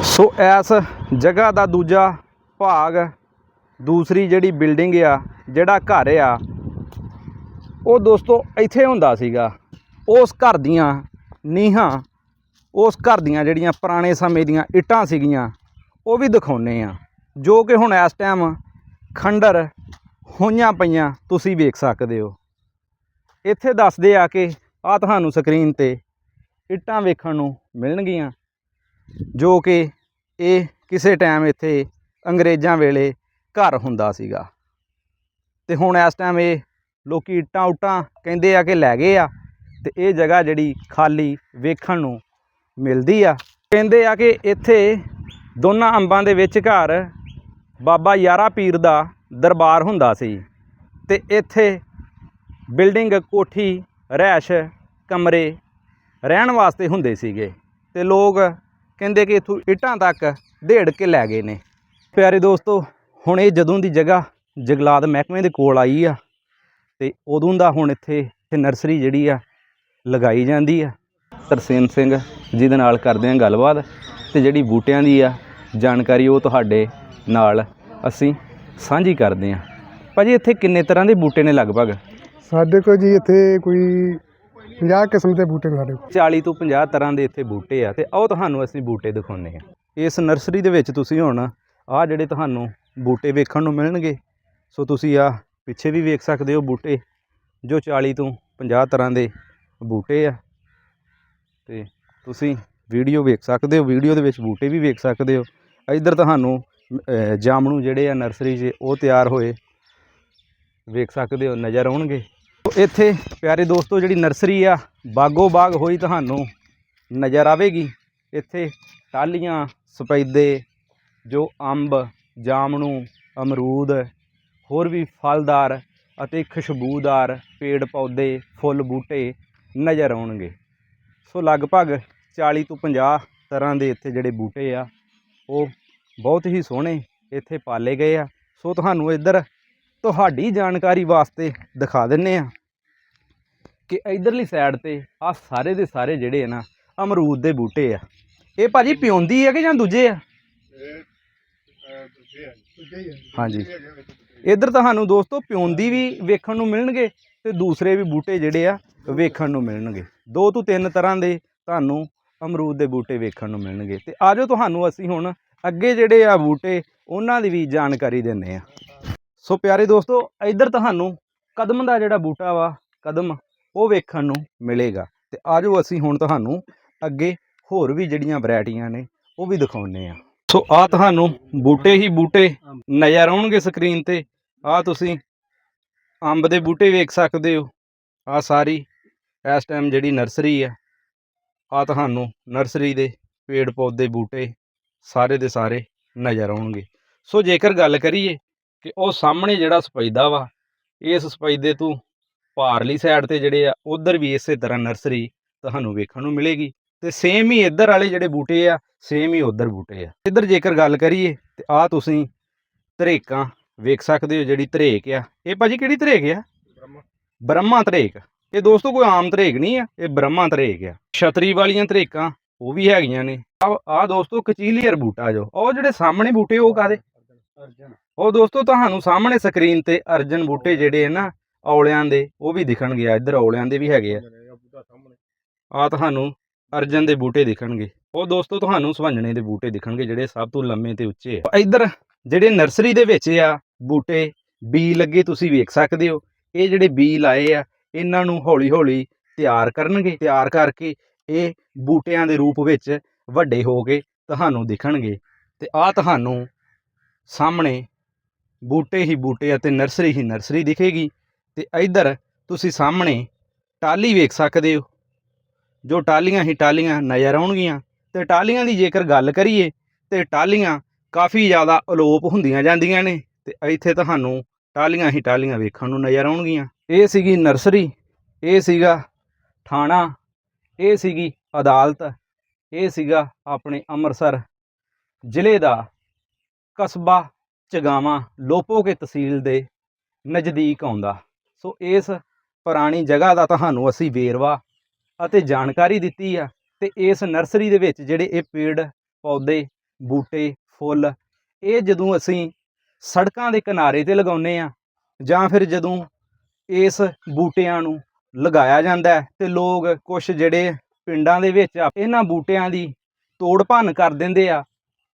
ਸੋ ਇਸ ਜਗ੍ਹਾ ਦਾ ਦੂਜਾ ਭਾਗ, ਦੂਸਰੀ ਜਿਹੜੀ ਬਿਲਡਿੰਗ ਆ, ਜਿਹੜਾ ਘਰ ਆ, ਉਹ ਦੋਸਤੋ ਇੱਥੇ ਹੁੰਦਾ ਸੀਗਾ। ਉਸ ਘਰ ਦੀਆਂ ਨੀਹਾਂ, ਉਸ ਘਰ ਦੀਆਂ ਜਿਹੜੀਆਂ ਪੁਰਾਣੇ ਸਮੇਂ ਦੀਆਂ ਇੱਟਾਂ ਸੀਗੀਆਂ ਉਹ ਵੀ ਦਿਖਾਉਨੇ ਆ ਜੋ ਕਿ ਹੁਣ ਇਸ ਟਾਈਮ ਖੰਡਰ ਹੋਈਆਂ ਪਈਆਂ, ਤੁਸੀਂ ਵੇਖ ਸਕਦੇ ਹੋ। ਇੱਥੇ ਦੱਸਦੇ ਆ ਕਿ ਆ ਤੁਹਾਨੂੰ ਸਕਰੀਨ ਤੇ ਇੱਟਾਂ ਵੇਖਣ ਨੂੰ ਮਿਲਣਗੀਆਂ, ਜੋ ਕਿ ਇਹ ਕਿਸੇ ਟਾਈਮ ਇੱਥੇ ਅੰਗਰੇਜ਼ਾਂ ਵੇਲੇ ਘਰ ਹੁੰਦਾ ਸੀਗਾ। ਤੇ ਹੁਣ ਇਸ ਟਾਈਮ ਇਹ ਲੋਕੀ ਇੱਟਾਂ ਉੱਟਾਂ ਕਹਿੰਦੇ ਆ ਕਿ ਲੈ ਗਏ ਆ, ਤੇ ਇਹ ਜਗ੍ਹਾ ਜਿਹੜੀ ਖਾਲੀ ਵੇਖਣ ਨੂੰ ਮਿਲਦੀ ਆ। ਕਹਿੰਦੇ ਆ ਕਿ ਇੱਥੇ ਦੋਨਾਂ ਅੰਬਾਂ ਦੇ ਵਿਚਕਾਰ ਬਾਬਾ ਯਾਰਾ ਪੀਰ ਦਾ ਦਰਬਾਰ ਹੁੰਦਾ ਸੀ ਤੇ ਇੱਥੇ ਬਿਲਡਿੰਗ, ਕੋਠੀ ਰਹਿਸ਼ ਕਮਰੇ ਰਹਿਣ ਵਾਸਤੇ ਹੁੰਦੇ ਸੀਗੇ ਤੇ ਲੋਕ ਕਹਿੰਦੇ ਕਿ ਇਥੋਂ ਇੱਟਾਂ ਤੱਕ ਢੇੜ ਕੇ ਲੈ ਗਏ ਨੇ। ਪਿਆਰੇ ਦੋਸਤੋ, ਹੁਣ ਇਹ ਜਦੋਂ ਦੀ ਜਗ੍ਹਾ ਜਗਲਾਤ ਮਹਿਕਮੇ ਦੇ ਕੋਲ ਆਈ ਆ ਤੇ ਉਦੋਂ ਦਾ ਹੁਣ ਇੱਥੇ ਇੱਥੇ ਨਰਸਰੀ ਜਿਹੜੀ ਆ ਲਗਾਈ ਜਾਂਦੀ ਆ। ਤਰਸੇਮ ਸਿੰਘ ਜੀ ਦੇ ਨਾਲ ਕਰਦੇ ਆ ਗੱਲਬਾਤ ਤੇ ਜਿਹੜੀ ਬੂਟਿਆਂ ਦੀ ਆ ਜਾਣਕਾਰੀ ਉਹ ਤੁਹਾਡੇ ਨਾਲ ਅਸੀਂ ਸਾਂਝੀ ਕਰਦੇ ਆ ਭਾਜੀ ਇੱਥੇ ਕਿੰਨੇ ਤਰ੍ਹਾਂ ਦੇ ਬੂਟੇ ਨੇ ਲਗਭਗ? ਸਾਡੇ ਕੋਲ ਜੀ ਇੱਥੇ ਕੋਈ 50 ਕਿਸਮ ਦੇ ਬੂਟੇ ਨੇ ਸਾਡੇ ਕੋਲ। 40 ਤੋਂ 50 ਤਰ੍ਹਾਂ ਦੇ ਇੱਥੇ ਬੂਟੇ ਆ। ਤੇ ਆਓ ਤੁਹਾਨੂੰ ਅਸੀਂ ਬੂਟੇ ਦਿਖਾਉਂਦੇ ਆ ਇਸ ਨਰਸਰੀ ਦੇ ਵਿੱਚ ਤੁਸੀਂ ਹੁਣ ਆ ਜਿਹੜੇ ਤੁਹਾਨੂੰ ਬੂਟੇ ਵੇਖਣ ਨੂੰ ਮਿਲਣਗੇ ਸੋ ਤੁਸੀਂ ਆ ਪਿੱਛੇ ਵੀ ਵੇਖ ਸਕਦੇ ਹੋ ਬੂਟੇ ਜੋ 40 ਤੋਂ 50 ਤਰ੍ਹਾਂ ਦੇ ਬੂਟੇ ਆ। ਤੇ ਤੁਸੀਂ ਵੀਡੀਓ ਵੇਖ ਸਕਦੇ ਹੋ, ਵੀਡੀਓ ਦੇ ਵਿੱਚ ਬੂਟੇ ਵੀ ਵੇਖ ਸਕਦੇ ਹੋ। ਇੱਧਰ ਤੁਹਾਨੂੰ ਜਾਮਣੂ ਜਿਹੜੇ ਆ ਨਰਸਰੀ 'ਚ, ਉਹ ਤਿਆਰ ਹੋਏ। ਵੇਖ ਸਕਦੇ ਹੋ, ਨਜ਼ਰ ਆਉਣਗੇ। ਇੱਥੇ, ਪਿਆਰੇ ਦੋਸਤੋ, ਜਿਹੜੀ ਨਰਸਰੀ ਆ, ਬਾਗੋ ਬਾਗ ਹੋਈ ਤੁਹਾਨੂੰ ਨਜ਼ਰ ਆਵੇਗੀ। ਇੱਥੇ ਟਾਹਲੀਆਂ, ਸਪੈਦੇ, ਜੋ ਅੰਬ, ਜਾਮਣੂ, ਅਮਰੂਦ, ਹੋਰ ਵੀ ਫਲਦਾਰ ਅਤੇ ਖੁਸ਼ਬੂਦਾਰ ਪੇੜ ਪੌਦੇ ਫੁੱਲ, ਬੂਟੇ ਨਜ਼ਰ ਆਉਣਗੇ। ਸੋ ਲਗਭਗ 40 ਤੋਂ 50 ਤਰ੍ਹਾਂ ਦੇ ਇੱਥੇ ਜਿਹੜੇ ਬੂਟੇ ਆ, ਉਹ ਬਹੁਤ ਹੀ ਸੋਹਣੇ ਇੱਥੇ ਪਾਲੇ ਗਏ ਆ। ਸੋ ਤੁਹਾਨੂੰ ਇੱਧਰ ਤੁਹਾਡੀ ਜਾਣਕਾਰੀ ਵਾਸਤੇ ਦਿਖਾ ਦਿੰਨੇ ਆ ਕਿ ਇਧਰਲੀ ਸਾਈਡ ਤੇ ਆ ਸਾਰੇ ਦੇ ਸਾਰੇ ਜਿਹੜੇ ਆ ਨਾ, ਅਮਰੂਦ ਦੇ ਬੂਟੇ ਆ। ਇਹ ਭਾਜੀ ਪਿਉਂਦੀ ਆ ਕਿ ਜਾਂ ਦੂਜੇ ਆ? ਹਾਂਜੀ। ਇੱਧਰ ਤੁਹਾਨੂੰ ਦੋਸਤੋ ਪਿਉਂਦੀ ਵੀ ਵੇਖਣ ਨੂੰ ਮਿਲਣਗੇ ਤੇ ਦੂਸਰੇ ਵੀ ਬੂਟੇ ਜਿਹੜੇ ਆ ਵੇਖਣ ਨੂੰ ਮਿਲਣਗੇ। ਦੋ ਤੋਂ ਤਿੰਨ ਤਰ੍ਹਾਂ ਦੇ ਤੁਹਾਨੂੰ ਅਮਰੂਦ ਦੇ ਬੂਟੇ ਵੇਖਣ ਨੂੰ ਮਿਲਣਗੇ। ਤੇ ਆਜੋ ਤੁਹਾਨੂੰ ਅਸੀਂ ਹੁਣ ਅੱਗੇ ਜਿਹੜੇ ਆ ਬੂਟੇ, ਉਹਨਾਂ ਦੀ ਵੀ ਜਾਣਕਾਰੀ ਦਿੰਨੇ ਆ ਸੋ ਪਿਆਰੇ ਦੋਸਤੋ, ਇੱਧਰ ਤੁਹਾਨੂੰ ਕਦਮ ਦਾ ਜਿਹੜਾ ਬੂਟਾ ਵਾ, ਕਦਮ, ਉਹ ਵੇਖਣ ਨੂੰ ਮਿਲੇਗਾ। ਤੇ ਆਜੋ ਅਸੀਂ ਹੁਣ ਤੁਹਾਨੂੰ ਅੱਗੇ ਹੋਰ ਵੀ ਜਿਹੜੀਆਂ ਵੈਰਾਈਟੀਆਂ ਨੇ, ਉਹ ਵੀ ਦਿਖਾਉਨੇ ਆ ਸੋ ਆ ਤੁਹਾਨੂੰ ਬੂਟੇ ਹੀ ਬੂਟੇ ਨਜ਼ਰ ਆਉਣਗੇ ਸਕਰੀਨ ਤੇ। ਆ ਤੁਸੀਂ ਅੰਬ ਦੇ ਬੂਟੇ ਵੇਖ ਸਕਦੇ ਹੋ। ਆ ਸਾਰੀ, ਇਸ ਟਾਈਮ ਜਿਹੜੀ ਨਰਸਰੀ ਆ ਆ ਤੁਹਾਨੂੰ ਨਰਸਰੀ ਦੇ ਪੇੜ ਪੌਦੇ ਬੂਟੇ ਸਾਰੇ ਦੇ ਸਾਰੇ ਨਜ਼ਰ ਆਉਣਗੇ। ਸੋ ਜੇਕਰ ਗੱਲ ਕਰੀਏ ਕਿ ਉਹ ਸਾਹਮਣੇ ਜਿਹੜਾ ਸਪੈਦਾ ਵਾ ਇਸ ਸਪੈਦੇ ਤੋਂ ਪਾਰਲੀ ਸਾਈਡ ਤੇ ਜਿਹੜੇ ਆ ਉਧਰ ਵੀ ਇਸੇ ਤਰ੍ਹਾਂ ਨਰਸਰੀ ਤੁਹਾਨੂੰ ਵੇਖਣ ਨੂੰ ਮਿਲੇਗੀ ਤੇ ਸੇਮ ਹੀ ਇੱਧਰ ਵਾਲੇ ਜਿਹੜੇ ਬੂਟੇ ਆ ਸੇਮ ਹੀ ਉਧਰ ਬੂਟੇ ਆ। ਇੱਧਰ ਜੇਕਰ ਗੱਲ ਕਰੀਏ ਤੇ ਆ ਤੁਸੀਂ ਧਰੇਕਾਂ ਵੇਖ ਸਕਦੇ ਹੋ ਜਿਹੜੀ ਧਰੇਕ ਆ। ਇਹ ਭਾਜੀ ਕਿਹੜੀ ਧਰੇਕ ਆ? ਬ੍ਰਹਮਾ ਧਰੇਕ। ਇਹ ਦੋਸਤੋ ਕੋਈ ਆਮ ਧਰੇਕ ਨਹੀਂ ਆ ਇਹ ਬ੍ਰਹਮਾ ਧਰੇਕ ਆ। ਛਤਰੀ ਵਾਲੀਆਂ ਧਰੇਕਾਂ ਉਹ ਵੀ ਹੈਗੀਆਂ ਨੇ। ਆ ਆ ਦੋਸਤੋ ਕਚੀਲੀਅਰ ਬੂਟਾ ਜੋ ਉਹ ਜਿਹੜੇ ਸਾਹਮਣੇ ਬੂਟੇ ਉਹ ਕਾਦੇ ਉਹ ਦੋਸਤੋ ਤੁਹਾਨੂੰ ਸਾਹਮਣੇ ਸਕਰੀਨ ਤੇ ਅਰਜਨ ਬੂਟੇ ਜਿਹੜੇ ਆ ਨਾ ਔਲਿਆਂ ਦੇ ਉਹ ਵੀ ਦਿਖਣਗੇ ਆ ਇੱਧਰ ਔਲਿਆਂ ਦੇ ਵੀ ਹੈਗੇ ਆ। ਆ ਤੁਹਾਨੂੰ ਅਰਜਨ ਦੇ ਬੂਟੇ ਦਿਖਣਗੇ। ਉਹ ਦੋਸਤੋ ਤੁਹਾਨੂੰ ਸਵੰਜਣੇ ਦੇ ਬੂਟੇ ਦਿਖਣਗੇ ਜਿਹੜੇ ਸਭ ਤੋਂ ਲੰਮੇ ਤੇ ਉੱਚੇ ਆ। ਇੱਧਰ ਜਿਹੜੇ ਨਰਸਰੀ ਦੇ ਵਿੱਚ ਆ ਬੂਟੇ ਬੀ ਲੱਗੇ ਤੁਸੀਂ ਵੇਖ ਸਕਦੇ ਹੋ। ਇਹ ਜਿਹੜੇ ਬੀ ਲਾਏ ਆ ਇਹਨਾਂ ਨੂੰ ਹੌਲੀ ਹੌਲੀ ਤਿਆਰ ਕਰਨਗੇ, ਤਿਆਰ ਕਰਕੇ ਇਹ ਬੂਟਿਆਂ ਦੇ ਰੂਪ ਵਿੱਚ ਵੱਡੇ ਹੋ ਕੇ ਤੁਹਾਨੂੰ ਦਿਖਣਗੇ ਤੇ ਆ ਤੁਹਾਨੂੰ ਸਾਹਮਣੇ ਬੂਟੇ ਹੀ ਬੂਟੇ ਅਤੇ ਨਰਸਰੀ ਹੀ ਨਰਸਰੀ ਦਿਖੇਗੀ ਤੇ ਇੱਧਰ ਤੁਸੀਂ ਸਾਹਮਣੇ ਟਾਲੀ ਵੇਖ ਸਕਦੇ ਹੋ, ਜੋ ਟਾਲੀਆਂ ਹੀ ਟਾਲੀਆਂ ਨਜ਼ਰ ਆਉਣਗੀਆਂ ਤੇ ਟਾਲੀਆਂ ਦੀ ਜੇਕਰ ਗੱਲ ਕਰੀਏ ਤੇ ਟਾਲੀਆਂ ਕਾਫੀ ਜ਼ਿਆਦਾ ਅਲੋਪ ਹੁੰਦੀਆਂ ਜਾਂਦੀਆਂ ਨੇ ਤੇ ਇੱਥੇ ਤੁਹਾਨੂੰ ਟਾਲੀਆਂ ਹੀ ਟਾਲੀਆਂ ਵੇਖਣ ਨੂੰ ਨਜ਼ਰ ਆਉਣਗੀਆਂ। ਇਹ ਸੀਗੀ ਨਰਸਰੀ, ਇਹ ਸੀਗਾ ਥਾਣਾ, ਇਹ ਸੀਗੀ ਅਦਾਲਤ, ਇਹ ਸੀਗਾ ਆਪਣੇ ਅੰਮ੍ਰਿਤਸਰ ਜ਼ਿਲ੍ਹੇ ਦਾ ਕਸਬਾ ਚਗਾਵਾਂ ਲੋਪੋਕੇ ਤਹਿਸੀਲ ਦੇ ਨਜ਼ਦੀਕ ਆਉਂਦਾ। ਸੋ ਇਸ ਪੁਰਾਣੀ ਜਗ੍ਹਾ ਦਾ ਤੁਹਾਨੂੰ ਅਸੀਂ ਵੇਰਵਾ ਅਤੇ ਜਾਣਕਾਰੀ ਦਿੱਤੀ ਆ ਤੇ ਇਸ ਨਰਸਰੀ ਦੇ ਵਿੱਚ ਜਿਹੜੇ ਇਹ ਪੇੜ, ਪੌਦੇ, ਬੂਟੇ, ਫੁੱਲ, ਇਹ ਜਦੋਂ ਅਸੀਂ ਸੜਕਾਂ ਦੇ ਕਿਨਾਰੇ ਤੇ ਲਗਾਉਂਦੇ ਆ ਜਾਂ ਫਿਰ ਜਦੋਂ ਇਸ ਬੂਟਿਆਂ ਨੂੰ ਲਗਾਇਆ ਜਾਂਦਾ ਹੈ ਤੇ ਲੋਕ ਕੁਝ ਜਿਹੜੇ ਪਿੰਡਾਂ ਦੇ ਵਿੱਚ ਆ, ਇਹਨਾਂ ਬੂਟਿਆਂ ਦੀ ਤੋੜ ਭੰਨ ਕਰ ਦਿੰਦੇ ਆ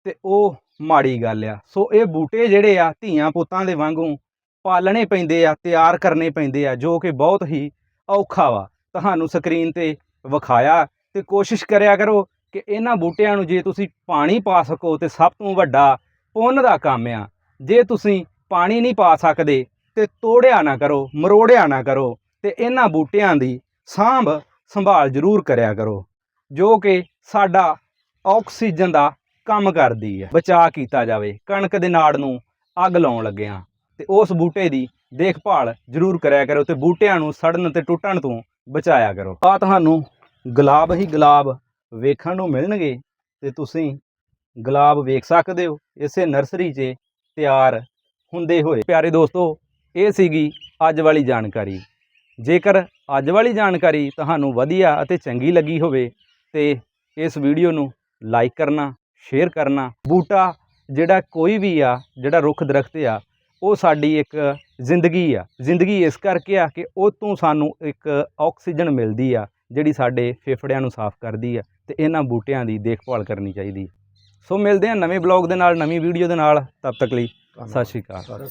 ਤੇ ਉਹ ਮਾੜੀ ਗੱਲ ਆ। ਸੋ ਇਹ ਬੂਟੇ ਜਿਹੜੇ ਆ ਧੀਆਂ ਪੁੱਤਾਂ ਦੇ ਵਾਂਗੂ ਪਾਲਣੇ ਪੈਂਦੇ ਆ ਤਿਆਰ ਕਰਨੇ ਪੈਂਦੇ ਆ ਜੋ ਕਿ ਬਹੁਤ ਹੀ ਔਖਾ ਵਾ। ਤੁਹਾਨੂੰ ਸਕਰੀਨ ਤੇ ਵਿਖਾਇਆ ਤੇ ਕੋਸ਼ਿਸ਼ ਕਰਿਆ ਕਰੋ ਕਿ ਇਹਨਾਂ ਬੂਟਿਆਂ ਨੂੰ ਜੇ ਤੁਸੀਂ ਪਾਣੀ ਪਾ ਸਕੋ ਤੇ ਸਭ ਤੋਂ ਵੱਡਾ ਪੁੰਨ ਦਾ ਕੰਮ ਆ। ਜੇ ਤੁਸੀਂ ਪਾਣੀ ਨਹੀਂ ਪਾ ਸਕਦੇ ਤੇ ਤੋੜਿਆ ਨਾ ਕਰੋ, ਮਰੋੜਿਆ ਨਾ ਕਰੋ ਤੇ ਇਹਨਾਂ ਬੂਟਿਆਂ ਦੀ ਸਾਂਭ ਸੰਭਾਲ ਜ਼ਰੂਰ ਕਰਿਆ ਕਰੋ, ਜੋ ਕਿ ਸਾਡਾ ਆਕਸੀਜਨ ਦਾ ਕੰਮ ਕਰਦੀ ਹੈ। ਬਚਾਅ ਕੀਤਾ ਜਾਵੇ। ਕਣਕ ਦੇ ਨਾੜ ਨੂੰ ਅੱਗ ਲਾਉਣ ਲੱਗਿਆਂ ਤੇ ਉਸ ਬੂਟੇ ਦੀ ਦੇਖਭਾਲ ਜ਼ਰੂਰ ਕਰਿਆ ਕਰੋ ਤੇ ਬੂਟਿਆਂ ਨੂੰ ਸੜਨ ਤੇ ਟੁੱਟਣ ਤੋਂ ਬਚਾਇਆ ਕਰੋ। ਆ ਤੁਹਾਨੂੰ ਗੁਲਾਬ ਹੀ ਗੁਲਾਬ ਵੇਖਣ ਨੂੰ ਮਿਲਣਗੇ ਤੇ ਤੁਸੀਂ ਗੁਲਾਬ ਵੇਖ ਸਕਦੇ ਹੋ। ਇਸੇ ਨਰਸਰੀ 'ਚ ਤਿਆਰ ਹੁੰਦੇ ਹੋਏ। ਪਿਆਰੇ ਦੋਸਤੋ, ਇਹ ਸੀਗੀ ਅੱਜ ਵਾਲੀ ਜਾਣਕਾਰੀ। ਜੇਕਰ ਅੱਜ ਵਾਲੀ ਜਾਣਕਾਰੀ ਤੁਹਾਨੂੰ ਵਧੀਆ ਅਤੇ ਚੰਗੀ ਲੱਗੀ ਹੋਵੇ, ਤੇ ਇਸ ਵੀਡੀਓ ਨੂੰ ਲਾਈਕ ਕਰਨਾ, ਸ਼ੇਅਰ ਕਰਨਾ, ਬੂਟਾ ਜਿਹੜਾ ਕੋਈ ਵੀ ਆ, ਜਿਹੜਾ ਰੁੱਖ ਦਰਖਤ ਆ, ਉਹ ਸਾਡੀ ਇੱਕ ਜ਼ਿੰਦਗੀ ਆ। ਜ਼ਿੰਦਗੀ ਇਸ ਕਰਕੇ ਆ ਕਿ ਉਹ ਤੋਂ ਸਾਨੂੰ ਇੱਕ ਆਕਸੀਜਨ ਮਿਲਦੀ ਆ, ਜਿਹੜੀ ਸਾਡੇ ਫੇਫੜਿਆਂ ਨੂੰ ਸਾਫ਼ ਕਰਦੀ ਆ ਤੇ ਇਹਨਾਂ ਬੂਟਿਆਂ ਦੀ ਦੇਖਭਾਲ ਕਰਨੀ ਚਾਹੀਦੀ ਸੋ ਮਿਲਦੇ ਹਾਂ ਨਵੇਂ ਬਲੌਗ ਦੇ ਨਾਲ, ਨਵੀਂ ਵੀਡੀਓ ਦੇ ਨਾਲ। ਤਬ ਤੱਕ ਲਈ ਸਤਿ ਸ਼੍ਰੀ ਅਕਾਲ।